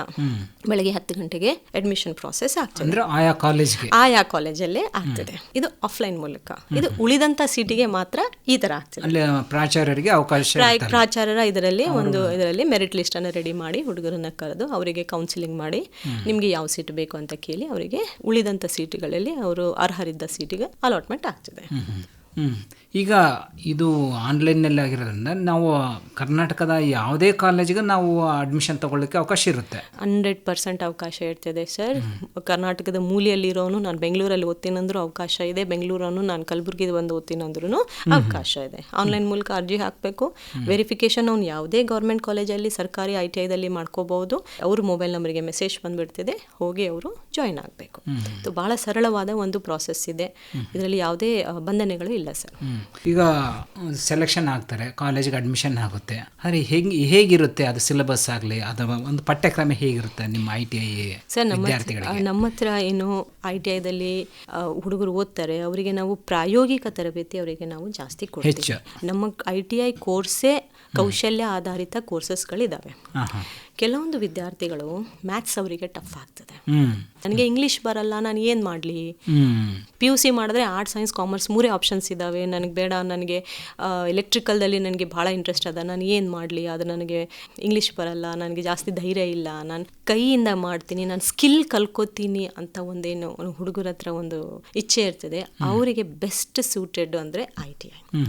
ಬೆಳಗ್ಗೆ ಹತ್ತು ಗಂಟೆಗೆ ಅಡ್ಮಿಷನ್ ಪ್ರಾಸೆಸ್ ಆಗ್ತದೆ. ಆಯಾ ಕಾಲೇಜ್ ಆಯಾ ಕಾಲೇಜಲ್ಲೇ ಆಗ್ತದೆ. ಇದು ಆಫ್ಲೈನ್ ಮೂಲಕ. ಇದು ಉಳಿದಂತ ಸೀಟಿಗೆ ಮಾತ್ರ ಈ ತರ ಆಗ್ತದೆ. ಪ್ರಾಚಾರ್ಯರಿಗೆ ಅವಕಾಶ ಪ್ರಾಚಾರ್ಯರ ಇದರಲ್ಲಿ ಒಂದು ಇದರಲ್ಲಿ ಮೆರಿಟ್ ಲಿಸ್ಟ್ ಅನ್ನು ರೆಡಿ ಮಾಡಿ ಹುಡುಗರನ್ನ ಕರೆದು ಅವರಿಗೆ ಕೌನ್ಸಿಲಿಂಗ್ ಮಾಡಿ ನಿಮ್ಗೆ ಯಾವ ಸೀಟ್ ಬೇಕು ಅಂತ ಕೇಳಿ ಅವರಿಗೆ ಉಳಿದಂತ ಸೀಟುಗಳಲ್ಲಿ ಅವರು ಅರ್ಹರಿದ್ದ ಸೀಟಿಗೆ ಅಲಾಟ್ಮೆಂಟ್ ಆಗ್ತದೆ. ಹ್ಮ್. ಈಗ ಇದು ಆನ್ಲೈನ್ನಲ್ಲಿ ಆಗಿರೋದ್ರಿಂದ ನಾವು ಕರ್ನಾಟಕದ ಯಾವುದೇ ಕಾಲೇಜಿಗೆ ನಾವು ಅಡ್ಮಿಷನ್ ತಗೊಳ್ಳಿಕ್ಕೆ ಅವಕಾಶ ಇರುತ್ತೆ. ಹಂಡ್ರೆಡ್ ಪರ್ಸೆಂಟ್ ಅವಕಾಶ ಇರ್ತದೆ ಸರ್ ಕರ್ನಾಟಕದ ಮೂಲೆಯಲ್ಲಿರೋನು ನಾನು ಬೆಂಗಳೂರಲ್ಲಿ ಓದ್ತೀನಂದ್ರೂ ಅವಕಾಶ ಇದೆ ಬೆಂಗಳೂರನ್ನು ನಾನು ಕಲಬುರಗಿ ಬಂದು ಓದ್ತೀನಂದ್ರೂ ಅವಕಾಶ ಇದೆ. ಆನ್ಲೈನ್ ಮೂಲಕ ಅರ್ಜಿ ಹಾಕಬೇಕು. ವೆರಿಫಿಕೇಶನ್ ಅವ್ನು ಯಾವುದೇ ಗೌರ್ಮೆಂಟ್ ಕಾಲೇಜಲ್ಲಿ ಸರ್ಕಾರಿ ಐ ಟಿ ಐದಲ್ಲಿ ಮಾಡ್ಕೋಬಹುದು. ಅವ್ರ ಮೊಬೈಲ್ ನಂಬರ್ಗೆ ಮೆಸೇಜ್ ಬಂದ್ಬಿಡ್ತಿದೆ. ಹೋಗಿ ಅವರು ಜಾಯಿನ್ ಆಗಬೇಕು. ಇದು ಬಹಳ ಸರಳವಾದ ಒಂದು ಪ್ರಾಸೆಸ್ ಇದೆ. ಇದರಲ್ಲಿ ಯಾವುದೇ ಬಂಧನೆಗಳು ಇಲ್ಲ ಸರ್. ಈಗ ಸೆಲೆಕ್ಷನ್ ಆಗ್ತಾರೆ ಕಾಲೇಜಿಗೆ ಅಡ್ಮಿಷನ್ ಆಗುತ್ತೆ. ಆದರೆ ಹೇಗೆ ಹೇಗಿರುತ್ತೆ ಅದು ಸಿಲೆಬಸ್ ಆಗಲಿ ಅಥವಾ ಒಂದು ಪಠ್ಯಕ್ರಮ ಹೇಗಿರುತ್ತೆ ನಿಮ್ಮ ಐ ಟಿ ಐ ಸರ್ ನಮ್ಮ ನಮ್ಮ ಹತ್ರ ಏನು ಐ ಟಿ ಐದಲ್ಲಿ ಹುಡುಗರು ಓದ್ತಾರೆ ಅವರಿಗೆ ನಾವು ಪ್ರಾಯೋಗಿಕ ತರಬೇತಿ ಅವರಿಗೆ ನಾವು ಜಾಸ್ತಿ ಕೊಡ್ತೀವಿ. ನಮ್ಮ ಐ ಟಿ ಐ ಕೋರ್ಸೇ ಕೌಶಲ್ಯ ಆಧಾರಿತ ಕೋರ್ಸಸ್ಗಳಿದ್ದಾವೆ ಕೆಲವೊಂದು ವಿದ್ಯಾರ್ಥಿಗಳು ಮ್ಯಾಥ್ಸ್ ಅವರಿಗೆ ಟಫ್ ಆಗ್ತದೆ. ನನಗೆ ಇಂಗ್ಲೀಷ್ ಬರಲ್ಲ ನಾನು ಏನು ಮಾಡಲಿ? ಪಿ ಯು ಸಿ ಮಾಡಿದ್ರೆ ಆರ್ಟ್ಸ್ ಸೈನ್ಸ್ ಕಾಮರ್ಸ್ ಮೂರೇ ಆಪ್ಷನ್ಸ್ ಇದ್ದಾವೆ ನನಗೆ ಬೇಡ ನನಗೆ ಎಲೆಕ್ಟ್ರಿಕಲ್ದಲ್ಲಿ ನನಗೆ ಭಾಳ ಇಂಟ್ರೆಸ್ಟ್ ಅದ. ನಾನು ಏನು ಮಾಡಲಿ? ಅದು ನನಗೆ ಇಂಗ್ಲೀಷ್ ಬರಲ್ಲ ನನಗೆ ಜಾಸ್ತಿ ಧೈರ್ಯ ಇಲ್ಲ. ನಾನು ಕೈಯಿಂದ ಮಾಡ್ತೀನಿ ನಾನು ಸ್ಕಿಲ್ ಕಲ್ಕೋತೀನಿ ಅಂತ ಒಂದೇನು ಒಂದು ಹುಡುಗರ ಹತ್ರ ಒಂದು ಇಚ್ಛೆ ಇರ್ತದೆ. ಅವರಿಗೆ ಬೆಸ್ಟ್ ಸೂಟೆಡ್ ಅಂದರೆ ಐ ಟಿ ಐ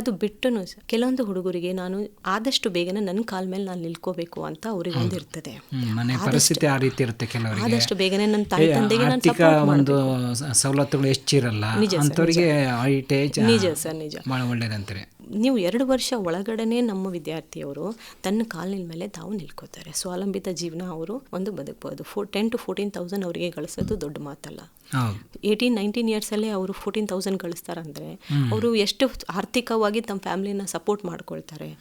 ಅದು ಬಿಟ್ಟು ಕೆಲವೊಂದು ಹುಡುಗರಿಗೆ ನಾನು ಆದಷ್ಟು ಬೇಗನೆ ನನ್ನ ಕಾಲ ಮೇಲೆ ನಾನು ನಿಲ್ಕೋಬೇಕು ಅಂತ ಅವ್ರಿಗೆ ಒಂದು ಇರ್ತದೆ ಮನೆ ಪರಿಸ್ಥಿತಿ ಆ ರೀತಿ ಇರುತ್ತೆ ಕೆಲವರಿಗೆ. ಆದಷ್ಟು ಬೇಗನೆ ನನ್ನ ತಾಯಿ ತಂದೆಗೆ ನಾನು ಆರ್ಥಿಕ ಸಪೋರ್ಟ್ ಒಂದು ಸವಲತ್ತುಗಳು ಹೆಚ್ಚಿರಲ್ಲ ಅಂಥವ್ರಿಗೆ ಐ ಟಿ ಐ ನಿಜ ಸರ್ ನಿಜ. ಭಾಳ ಒಳ್ಳೇದಂತಾರೆ. ನೀವು ಎರಡು ವರ್ಷ ಒಳಗಡೆನೆ ನಮ್ಮ ವಿದ್ಯಾರ್ಥಿಯವರು ತನ್ನ ಕಾಲಿನ ಮೇಲೆ ತಾವು ನಿಲ್ಕೋತಾರೆ. ಸ್ವಾವಲಂಬಿತ ಜೀವನ ಅವರು ಒಂದು ಬದುಕಬಹುದು for ten to fourteen thousand ಅವರಿಗೆ ಗಳಿಸೋದು ದೊಡ್ಡ ಮಾತಲ್ಲ. ಏಯ್ಟೀನ್ ನೈನ್ಟೀನ್ ಇಯರ್ಸಲ್ಲೇ ಅವರು ಫೋರ್ಟೀನ್ ತೌಸಂಡ್ ಗಳಿಸ್ತಾರಂದ್ರೆ ಅವರು ಎಷ್ಟು ಆರ್ಥಿಕವಾಗಿ ತಮ್ಮ ಫ್ಯಾಮಿಲಿನ ಸಪೋರ್ಟ್ ಮಾಡ್ಕೊಳ್ತಾರೆ.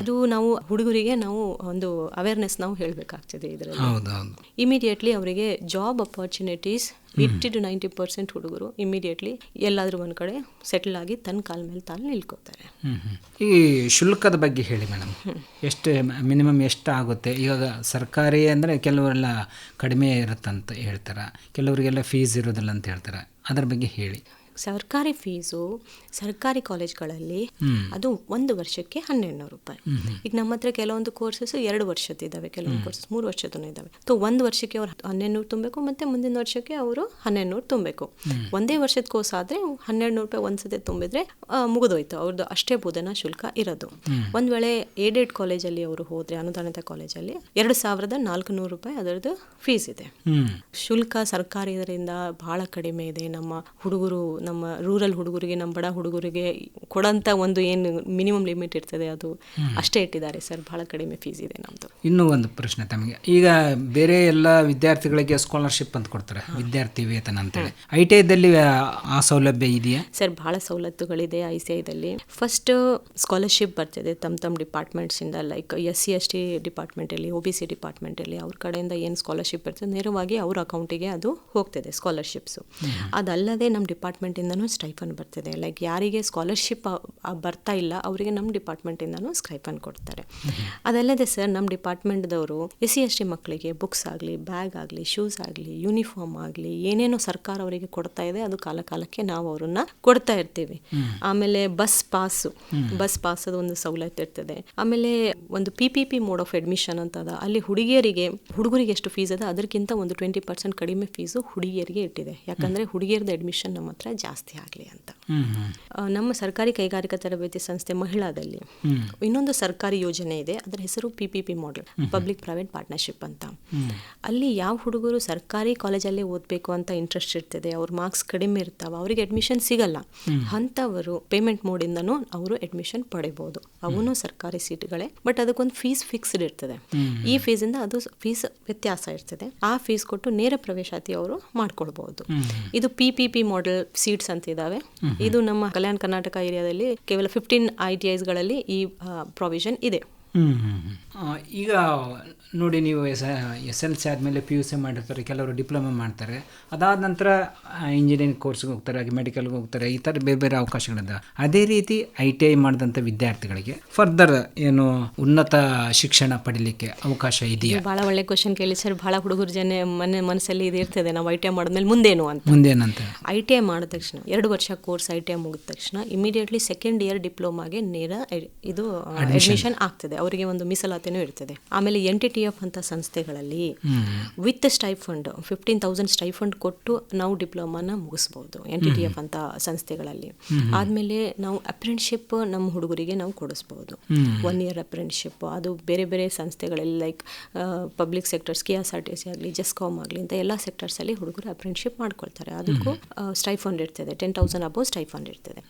ಅದು ನಾವು ಹುಡುಗರಿಗೆ ನಾವು ಒಂದು ಅವೇರ್ನೆಸ್ ನಾವು ಹೇಳಬೇಕಾಗ್ತದೆ ಇದರಲ್ಲಿ. ಇಮಿಡಿಯೇಟ್ಲಿ ಅವರಿಗೆ job opportunities eighty to ninety percent ಹುಡುಗರು ಇಮಿಡಿಯೇಟ್ಲಿ ಎಲ್ಲಾದರೂ ಒಂದು ಕಡೆ ಸೆಟಲ್ ಆಗಿ ತನ್ನ ಕಾಲ ಮೇಲೆ ತಾನು ನಿಲ್ಕೋತಾರೆ. ಈ ಶುಲ್ಕದ ಬಗ್ಗೆ ಹೇಳಿ ಮೇಡಮ್. ಎಷ್ಟು ಮಿನಿಮಮ್ ಎಷ್ಟು ಆಗುತ್ತೆ ಇವಾಗ ಸರ್ಕಾರಿ ಅಂದರೆ ಕೆಲವರೆಲ್ಲ ಕಡಿಮೆ ಇರುತ್ತಂತ ಹೇಳ್ತಾರೆ. ಕೆಲವರಿಗೆಲ್ಲ ಫೀಸ್ ಇರೋದಿಲ್ಲ ಅಂತ ಹೇಳ್ತಾರೆ. ಅದರ ಬಗ್ಗೆ ಹೇಳಿ. ಸರ್ಕಾರಿ ಫೀಸು ಸರ್ಕಾರಿ ಕಾಲೇಜ್ಗಳಲ್ಲಿ ಅದು ಒಂದು ವರ್ಷಕ್ಕೆ ಹನ್ನೆರಡು ನೂರು ರೂಪಾಯಿ ಈಗ ನಮ್ಮ ಹತ್ರ ಕೆಲವೊಂದು ಕೋರ್ಸಸ್ ಎರಡು ವರ್ಷದ ಇದ್ದಾವೆ ಕೆಲವೊಂದು ಕೋರ್ಸಸ್ ಮೂರು ವರ್ಷದೂ ಇದ್ದಾವೆ. ಸೊ ಒಂದು ವರ್ಷಕ್ಕೆ ಅವ್ರು ಹನ್ನೆರಡು ನೂರು ತುಂಬಬೇಕು ಮತ್ತೆ ಮುಂದಿನ ವರ್ಷಕ್ಕೆ ಅವರು ಹನ್ನೆರಡು ನೂರು ತುಂಬಬೇಕು ಒಂದೇ ವರ್ಷದ ಕೋರ್ಸ್ ಆದರೆ ಹನ್ನೆರಡು ನೂರು ರೂಪಾಯಿ ಒಂದ್ಸತಿ ತುಂಬಿದ್ರೆ ಮುಗಿದೋಯ್ತು. ಅವ್ರದ್ದು ಅಷ್ಟೇ ಬೋಧನಾ ಶುಲ್ಕ ಇರೋದು. ಒಂದು ವೇಳೆ ಏಡೆಡ್ ಕಾಲೇಜಲ್ಲಿ ಅವರು ಹೋದರೆ ಅನುದಾನಿತ ಕಾಲೇಜಲ್ಲಿ ಎರಡು ಸಾವಿರದ ನಾಲ್ಕು ನೂರು ರೂಪಾಯಿ ಅದರದ್ದು ಫೀಸ್ ಇದೆ. ಶುಲ್ಕ ಸರ್ಕಾರಿ ಇದರಿಂದ ಬಹಳ ಕಡಿಮೆ ಇದೆ. ನಮ್ಮ ಹುಡುಗರು ನಮ್ಮ ರೂರಲ್ ಹುಡುಗರಿಗೆ ನಮ್ಮ ಬಡ ಹುಡುಗರಿಗೆ ಕೊಡೋಂಥ ಒಂದು ಏನು ಮಿನಿಮಮ್ ಲಿಮಿಟ್ ಇರ್ತದೆ ಅದು ಅಷ್ಟೇ ಇಟ್ಟಿದ್ದಾರೆ ಸರ್ ಬಹಳ ಕಡಿಮೆ ಫೀಸ್ ಇದೆ ನಮ್ಮದು ಇನ್ನೂ ಒಂದು ಪ್ರಶ್ನೆ ತಮಗೆ. ಈಗ ಬೇರೆ ಎಲ್ಲ ವಿದ್ಯಾರ್ಥಿಗಳಿಗೆ ಸ್ಕಾಲರ್ಶಿಪ್ ಅಂತ ಕೊಡ್ತಾರೆ ವಿದ್ಯಾರ್ಥಿ ವೇತನ ಅಂತೇಳಿ. ಐ ಟಿ ಐದಲ್ಲಿ ಆ ಸೌಲಭ್ಯ ಇದೆಯಾ? ಸರ್ ಬಹಳ ಸವಲತ್ತುಗಳಿದೆ ಐ ಸಿ ಐದಲ್ಲಿ ಫಸ್ಟ್ ಸ್ಕಾಲರ್ಶಿಪ್ ಬರ್ತದೆ ತಮ್ಮ ತಮ್ಮ ಡಿಪಾರ್ಟ್ಮೆಂಟ್ಸಿಂದ like S C S T ಡಿಪಾರ್ಟ್ಮೆಂಟಲ್ಲಿ O B C ಡಿಪಾರ್ಟ್ಮೆಂಟಲ್ಲಿ ಅವ್ರ ಕಡೆಯಿಂದ ಏನು ಸ್ಕಾಲರ್ಶಿಪ್ ಇರ್ತದೆ ನೇರವಾಗಿ ಅವ್ರ ಅಕೌಂಟಿಗೆ ಅದು ಹೋಗ್ತದೆ ಸ್ಕಾಲರ್ಶಿಪ್ಸು ಅದಲ್ಲದೆ ನಮ್ಮ ಡಿಪಾರ್ಟ್ಮೆಂಟಿಂದನೂ ಸ್ಟೈಫನ್ ಬರ್ತದೆ. ಲೈಕ್ ಯಾರಿಗೆ ಸ್ಕಾಲರ್ಶಿಪ್ ಬರ್ತಾ ಇಲ್ಲ ಅವರಿಗೆ ನಮ್ಮ ಡಿಪಾರ್ಟ್ಮೆಂಟಿಂದನೂ ಸ್ಟೈಫನ್ ಕೊಡ್ತಾರೆ. ಅದಲ್ಲದೆ ಸರ್ ನಮ್ಮ ಡಿಪಾರ್ಟ್ಮೆಂಟ್ದವರು ಎಸ್ ಸಿ ಎಸ್ ಟಿ ಮಕ್ಕಳಿಗೆ ಬುಕ್ಸ್ ಆಗಲಿ ಬ್ಯಾಗ್ ಆಗಲಿ ಶೂಸ್ ಆಗಲಿ ಯೂನಿಫಾರ್ಮ್ ಆಗಲಿ ಏನೇನೋ ಸರ್ಕಾರ ಅವರಿಗೆ ಕೊಡ್ತಾ ಇದೆ ಅದು ಕಾಲ ಕಾಲಕ್ಕೆ ನಾವು ಅವರನ್ನ ಕೊಡ್ತಾ ಇರ್ತೀವಿ. ಆಮೇಲೆ ಬಸ್ ಪಾಸು ಬಸ್ ಪಾಸ್ ಅದು ಒಂದು ಸವಲತ್ತು ಇರ್ತದೆ. ಆಮೇಲೆ ಒಂದು P P P mode of admission ಅಂತ ಅದ ಅಲ್ಲಿ ಹುಡುಗಿಯರಿಗೆ ಹುಡುಗರಿಗೆ ಎಷ್ಟು ಫೀಸ್ ಅದ ಅದಕ್ಕಿಂತ ಒಂದು ಟ್ವೆಂಟಿ ಪರ್ಸೆಂಟ್ ಕಡಿಮೆ ಫೀಸು ಹುಡುಗಿಯರಿಗೆ ಇಟ್ಟಿದೆ. ಯಾಕಂದ್ರೆ ಹುಡುಗಿಯರದ ಅಡ್ಮಿಷನ್ ನಮ್ಮ ಹತ್ರ ಜಾಸ್ತಿ ಆಗಲಿ ಅಂತ. ನಮ್ಮ ಸರ್ಕಾರಿ ಕೈಗಾರಿಕಾ ತರಬೇತಿ ಸಂಸ್ಥೆ ಮಹಿಳಾದಲ್ಲಿ ಇನ್ನೊಂದು ಸರ್ಕಾರಿ ಯೋಜನೆ ಇದೆ ಅದರ ಹೆಸರು P P P model public private partnership ಅಂತ. ಅಲ್ಲಿ ಯಾವ ಹುಡುಗರು ಸರ್ಕಾರಿ ಕಾಲೇಜಲ್ಲೇ ಓದಬೇಕು ಅಂತ ಇಂಟ್ರೆಸ್ಟ್ ಇರ್ತದೆ ಅವ್ರ ಮಾರ್ಕ್ಸ್ ಕಡಿಮೆ ಇರ್ತಾವ ಅವರಿಗೆ ಅಡ್ಮಿಷನ್ ಸಿಗಲ್ಲ ಅಂಥವರು ಪೇಮೆಂಟ್ ಮೋಡಿಂದನೂ ಅವರು ಅಡ್ಮಿಷನ್ ಪಡೆಯಬಹುದು ಅವನು ಸರ್ಕಾರಿ ಸೀಟ್ಗಳೇ ಬಟ್ ಅದಕ್ಕೊಂದು ಫೀಸ್ ಫಿಕ್ಸ್ಡ್ ಇರ್ತದೆ. ಈ ಫೀಸಿಂದ ಅದು ಫೀಸ್ ವ್ಯತ್ಯಾಸ ಇರ್ತದೆ. ಆ ಫೀಸ್ ಕೊಟ್ಟು ನೇರ ಪ್ರವೇಶಾತಿ ಅವರು ಮಾಡ್ಕೊಳ್ಬಹುದು ಇದು P P P model seats ಅಂತ ಇದಾವೆ. ಇದು ನಮ್ಮ ಕಲ್ಯಾಣ ಕರ್ನಾಟಕ ಏರಿಯಾದಲ್ಲಿ ಕೇವಲ ಫಿಫ್ಟೀನ್ ಐ ಟಿ ಐಸ್ಗಳಲ್ಲಿ ಈ ಪ್ರಾವಿಷನ್ ಇದೆ. ಈಗ ನೋಡಿ ನೀವು ಎಸ್ ಎಸ್ ಎಲ್ ಸಿ ಆದಮೇಲೆ ಪಿ ಯು ಸಿ ಮಾಡಿರ್ತಾರೆ ಕೆಲವರು ಡಿಪ್ಲೊಮಾ ಮಾಡ್ತಾರೆ. ಅದಾದ ನಂತರ ಇಂಜಿನಿಯರಿಂಗ್ ಕೋರ್ಸ್ಗೆ ಹೋಗ್ತಾರೆ ಹಾಗೆ ಮೆಡಿಕಲ್ಗೆ ಹೋಗ್ತಾರೆ ಈ ಥರ ಬೇರೆ ಬೇರೆ ಅವಕಾಶಗಳಿದೆ ಅದೇ ರೀತಿ ಐ ಟಿ ಐ ಮಾಡಿದಂಥ ವಿದ್ಯಾರ್ಥಿಗಳಿಗೆ ಫರ್ದರ್ ಏನು ಉನ್ನತ ಶಿಕ್ಷಣ ಪಡಿಲಿಕ್ಕೆ ಅವಕಾಶ ಇದೆಯಾ? ಭಾಳ ಒಳ್ಳೆ ಕ್ವಶನ್ ಕೇಳಿ ಸರ್. ಭಾಳ ಹುಡುಗರು ಜನ ಮನೆ ಮನಸ್ಸಲ್ಲಿ ಇದು ಇರ್ತದೆ ನಾವು ಐ ಟಿ ಐ ಮಾಡಿದ್ಮೇಲೆ ಮುಂದೇನು ಅಂತ. ಮುಂದೇನಂತ? ಐ ಟಿ ಐ ಮಾಡಿದ ತಕ್ಷಣ ಎರಡು ವರ್ಷ ಕೋರ್ಸ್ ಐ ಟಿ ಐ ಮುಗಿದ ತಕ್ಷಣ ಇಮಿಡಿಯೇಟ್ಲಿ ಸೆಕೆಂಡ್ ಇಯರ್ ಡಿಪ್ಲೊಮಾಗೆ ನೇರ ಇದು ಅಡ್ಮಿಷನ್ ಆಗ್ತದೆ. ಅವರಿಗೆ ಒಂದು ಮೀಸಲಾತಿನೂ ಇರ್ತದೆ ಆಮೇಲೆ ಎನ್ ಟಿ ಟಿ ಎಫ್ ಅಂತ ಸಂಸ್ಥೆಗಳಲ್ಲಿ with stipend fifteen thousand stipend ಕೊಟ್ಟು ನಾವು ಡಿಪ್ಲೊಮಾನ ಮುಗಿಸ್ಬೋದು ಎನ್ ಟಿ ಟಿ ಎಫ್ ಅಂತ ಸಂಸ್ಥೆಗಳಲ್ಲಿ. ಆದಮೇಲೆ ನಾವು ಅಪ್ರೆಂಟ್ಶಿಪ್ ನಮ್ಮ ಹುಡುಗರಿಗೆ ನಾವು ಕೊಡಿಸ್ಬೋದು. ಒನ್ ಇಯರ್ ಅಪ್ರೆಂಟ್ಶಿಪ್ ಅದು ಬೇರೆ ಬೇರೆ ಸಂಸ್ಥೆಗಳಲ್ಲಿ like public sectors K S R T C ಆಗಲಿ ಜೆಸ್ಕಾಮ್ ಆಗಲಿ ಅಂತ ಎಲ್ಲ ಸೆಕ್ಟರ್ಸಲ್ಲಿ ಹುಡುಗರು ಅಪ್ರೆಂಟ್ಶಿಪ್ ಮಾಡ್ಕೊಳ್ತಾರೆ. ಅದಕ್ಕೂ ಸ್ಟೈಫಂಡ್ ಇರ್ತದೆ. ಟೆನ್ ತೌಸಂಡ್ ಅಬೌವ್ ಸ್ಟೈಫಂಡ್ ಇರ್ತದೆ.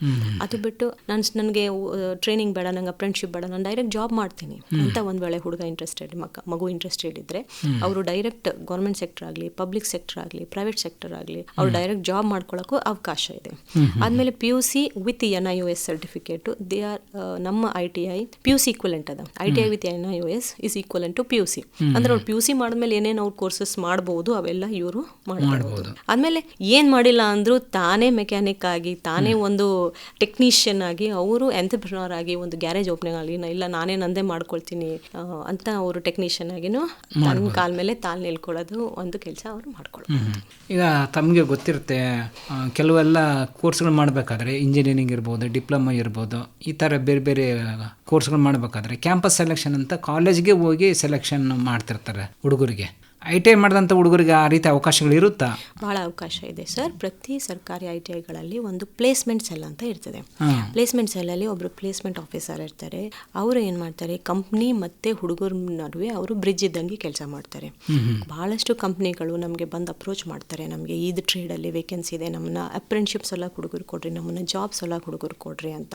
ಅದು ಬಿಟ್ಟು ನಾನು ನನಗೆ ಟ್ರೈನಿಂಗ್ ಬೇಡ ನಂಗೆ ಅಪ್ರೆಂಟ್ಶಿಪ್ ಬೇಡ ನಾನು ಡೈರೆಕ್ಟ್ ಜಾಬ್ ಮಾಡ್ತೀನಿ ಅಂತ ಒಂದು ವೇಳೆ ಹುಡುಗ ಇಂಟ್ರೆಸ್ಟೆಡ್ ಮಕ್ಕ ಮಗು ಇಂಟ್ರೆಸ್ಟೆಡ್ ಇದ್ದರೆ ಅವರು ಡೈರೆಕ್ಟ್ ಗೌರ್ಮೆಂಟ್ ಸೆಕ್ಟರ್ ಆಗಲಿ ಪಬ್ಲಿಕ್ ಸೆಕ್ಟರ್ ಆಗಲಿ ಪ್ರೈವೇಟ್ ಸೆಕ್ಟರ್ ಆಗಲಿ ಅವರು ಡೈರೆಕ್ಟ್ ಜಾಬ್ ಮಾಡ್ಕೊಳ್ಳೋಕ್ಕೂ ಅವಕಾಶ ಇದೆ. ಆದಮೇಲೆ P U C with N I U S certificate they are ನಮ್ಮ I T I P U C equivalent ಅದ. I T I with N I U S is equivalent to P U C ಅಂದ್ರೆ ಅವ್ರು P U C ಮಾಡಿದ್ಮೇಲೆ ಏನೇನು ಅವ್ರು courses ಮಾಡಬಹುದು ಅವೆಲ್ಲ ಇವರು ಮಾಡ್ಬೋದು. ಆದ್ಮೇಲೆ ಏನ್ ಮಾಡಿಲ್ಲ ಅಂದ್ರು ತಾನೇ ಮೆಕ್ಯಾನಿಕ್ ಆಗಿ ತಾನೇ ಒಂದು ಟೆಕ್ನಿಷಿಯನ್ ಆಗಿ ಅವರು ಎಂಟರ್ಪ್ರಿನರ್ ಆಗಿ ಒಂದು ಗ್ಯಾರೇಜ್ ಓಪನಿಂಗ್ ಆಗಲಿ ಇಲ್ಲ ನಾನೇ ನಂದೇ ಮಾಡ್ಕೊಳ್ತೀನಿ ಅಂತ ಅವರು ಟೆಕ್ನಿಷಿಯನ್ ಆಗಿನೂ ತನ್ನ ಕಾಲ ಮೇಲೆ ತಾಲ್ ನಿಲ್ಕೊಳ್ಳೋದು ಒಂದು ಕೆಲಸ ಅವರು ಮಾಡ್ಕೊಳ್ಳೋದು. ಈಗ ತಮಗೆ ಗೊತ್ತಿರುತ್ತೆ ಕೆಲವೆಲ್ಲ ಕೋರ್ಸ್ಗಳು ಮಾಡಬೇಕಾದ್ರೆ ಇಂಜಿನಿಯರಿಂಗ್ ಇರ್ಬೋದು ಡಿಪ್ಲೊಮಾ ಇರ್ಬೋದು ಈ ಥರ ಬೇರೆ ಬೇರೆ ಕೋರ್ಸ್ಗಳು ಮಾಡಬೇಕಾದ್ರೆ ಕ್ಯಾಂಪಸ್ ಸೆಲೆಕ್ಷನ್ ಅಂತ ಕಾಲೇಜ್ಗೆ ಹೋಗಿ ಸೆಲೆಕ್ಷನ್ ಮಾಡ್ತಿರ್ತಾರೆ ಹುಡುಗರಿಗೆ. ಐ ಟಿ ಐ ಮಾಡಿದಂಥ ಹುಡುಗರಿಗೆ ಆ ರೀತಿ ಅವಕಾಶಗಳು ಇರುತ್ತಾ? ಬಹಳ ಅವಕಾಶ ಇದೆ ಸರ್. ಪ್ರತಿ ಸರ್ಕಾರಿ ಐ ಟಿ ಐಗಳಲ್ಲಿ ಒಂದು ಪ್ಲೇಸ್ಮೆಂಟ್ ಸೆಲ್ ಅಂತ ಇರ್ತದೆ. ಪ್ಲೇಸ್ಮೆಂಟ್ ಪ್ಲೇಸ್ಮೆಂಟ್ ಸೆಲ್ಲಲ್ಲಿ ಒಬ್ಬರು ಪ್ಲೇಸ್ಮೆಂಟ್ ಆಫೀಸರ್ ಇರ್ತಾರೆ. ಅವರು ಏನು ಮಾಡ್ತಾರೆ ಕಂಪ್ನಿ ಮತ್ತು ಹುಡುಗರ ನಡುವೆ ಅವರು ಬ್ರಿಡ್ಜ್ ಇದ್ದಂಗೆ ಕೆಲಸ ಮಾಡ್ತಾರೆ. ಬಹಳಷ್ಟು ಕಂಪ್ನಿಗಳು ನಮಗೆ ಬಂದು ಅಪ್ರೋಚ್ ಮಾಡ್ತಾರೆ. ನಮಗೆ ಇದು ಟ್ರೇಡಲ್ಲಿ ವೇಕೆನ್ಸಿ ಇದೆ ನಮ್ಮನ್ನ ಅಪ್ರೆಂಟ್ಶಿಪ್ಸ್ ಸಲ ಹುಡುಗರು ಕೊಡ್ರಿ ನಮ್ಮನ್ನ ಜಾಬ್ಸ್ ಎಲ್ಲ ಹುಡುಗರು ಕೊಡ್ರಿ ಅಂತ.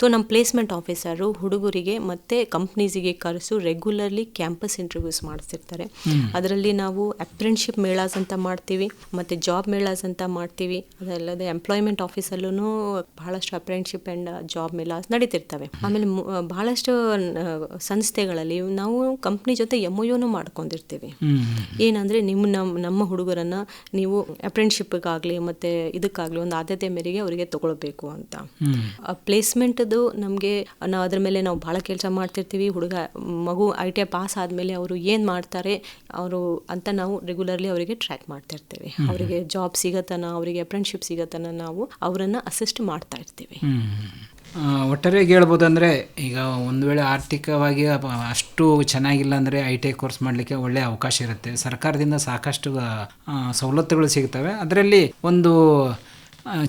ಸೊ ನಮ್ಮ ಪ್ಲೇಸ್ಮೆಂಟ್ ಆಫೀಸರು ಹುಡುಗರಿಗೆ ಮತ್ತು ಕಂಪ್ನೀಸಿಗೆ ಕರೆಸು ರೆಗ್ಯುಲರ್ಲಿ ಕ್ಯಾಂಪಸ್ ಇಂಟರ್ವ್ಯೂಸ್ ಮಾಡಿಸ್ತಿರ್ತಾರೆ ಅದರಲ್ಲಿ ನಾವು ಅಪ್ರೆಂಟ್ಶಿಪ್ ಮೇಳಾಸ್ ಅಂತ ಮಾಡ್ತೀವಿ ಮತ್ತು ಜಾಬ್ ಮೇಳಾಸ್ ಅಂತ ಮಾಡ್ತೀವಿ. ಅದಲ್ಲದೆ ಎಂಪ್ಲಾಯ್ಮೆಂಟ್ ಆಫೀಸಲ್ಲೂ ಬಹಳಷ್ಟು ಅಪ್ರೆಂಟ್ಶಿಪ್ ಆ್ಯಂಡ್ ಜಾಬ್ ಮೇಳಾಸ್ ನಡೀತಿರ್ತವೆ. ಆಮೇಲೆ ಬಹಳಷ್ಟು ಸಂಸ್ಥೆಗಳಲ್ಲಿ ನಾವು ಕಂಪ್ನಿ ಜೊತೆ ಎಂ ಯುನು ಮಾಡ್ಕೊಂಡಿರ್ತೀವಿ. ಏನಂದರೆ ನಿಮ್ಮ ನಮ್ಮ ನಮ್ಮ ಹುಡುಗರನ್ನು ನೀವು ಅಪ್ರೆಂಟ್ಶಿಪ್ಗಾಗಲಿ ಮತ್ತು ಇದಕ್ಕಾಗಲಿ ಒಂದು ಆದ್ಯತೆ ಮೇರೆಗೆ ಅವರಿಗೆ ತಗೊಳ್ಬೇಕು ಅಂತ. ಪ್ಲೇಸ್ಮೆಂಟ್ದು ನಮಗೆ ನಾವು ಅದ್ರ ಮೇಲೆ ನಾವು ಭಾಳ ಕೆಲಸ ಮಾಡ್ತಿರ್ತೀವಿ. ಹುಡುಗ ಮಗು ಐ ಟಿ ಐ ಪಾಸ್ ಆದಮೇಲೆ ಅವರು ಏನು ಮಾಡ್ತಾರೆ ಅವರು ಅಂತ ನಾವು ರೆಗ್ಯುಲರ್ಲಿ ಅವರಿಗೆ ಟ್ರ್ಯಾಕ್ ಮಾಡ್ತಾ ಇರ್ತೇವೆ ಅವರಿಗೆ ಜಾಬ್ ಸಿಗತನ ಅವರಿಗೆ ಅಪ್ರೆಂಟ್ಶಿಪ್ ಸಿಗತನ ನಾವು ಅವರನ್ನು ಅಸಿಸ್ಟ್ ಮಾಡ್ತಾ ಇರ್ತೇವೆ. ಒಟ್ಟಾರೆ ಒಟ್ಟಾರೆಯಾಗಿ ಹೇಳ್ಬೋದು ಅಂದರೆ ಈಗ ಒಂದು ವೇಳೆ ಆರ್ಥಿಕವಾಗಿ ಅಷ್ಟು ಚೆನ್ನಾಗಿಲ್ಲ ಅಂದರೆ ಐ ಟಿ ಐ ಕೋರ್ಸ್ ಮಾಡಲಿಕ್ಕೆ ಒಳ್ಳೆಯ ಅವಕಾಶ ಇರುತ್ತೆ. ಸರ್ಕಾರದಿಂದ ಸಾಕಷ್ಟು ಸವಲತ್ತುಗಳು ಸಿಗ್ತವೆ. ಅದರಲ್ಲಿ ಒಂದು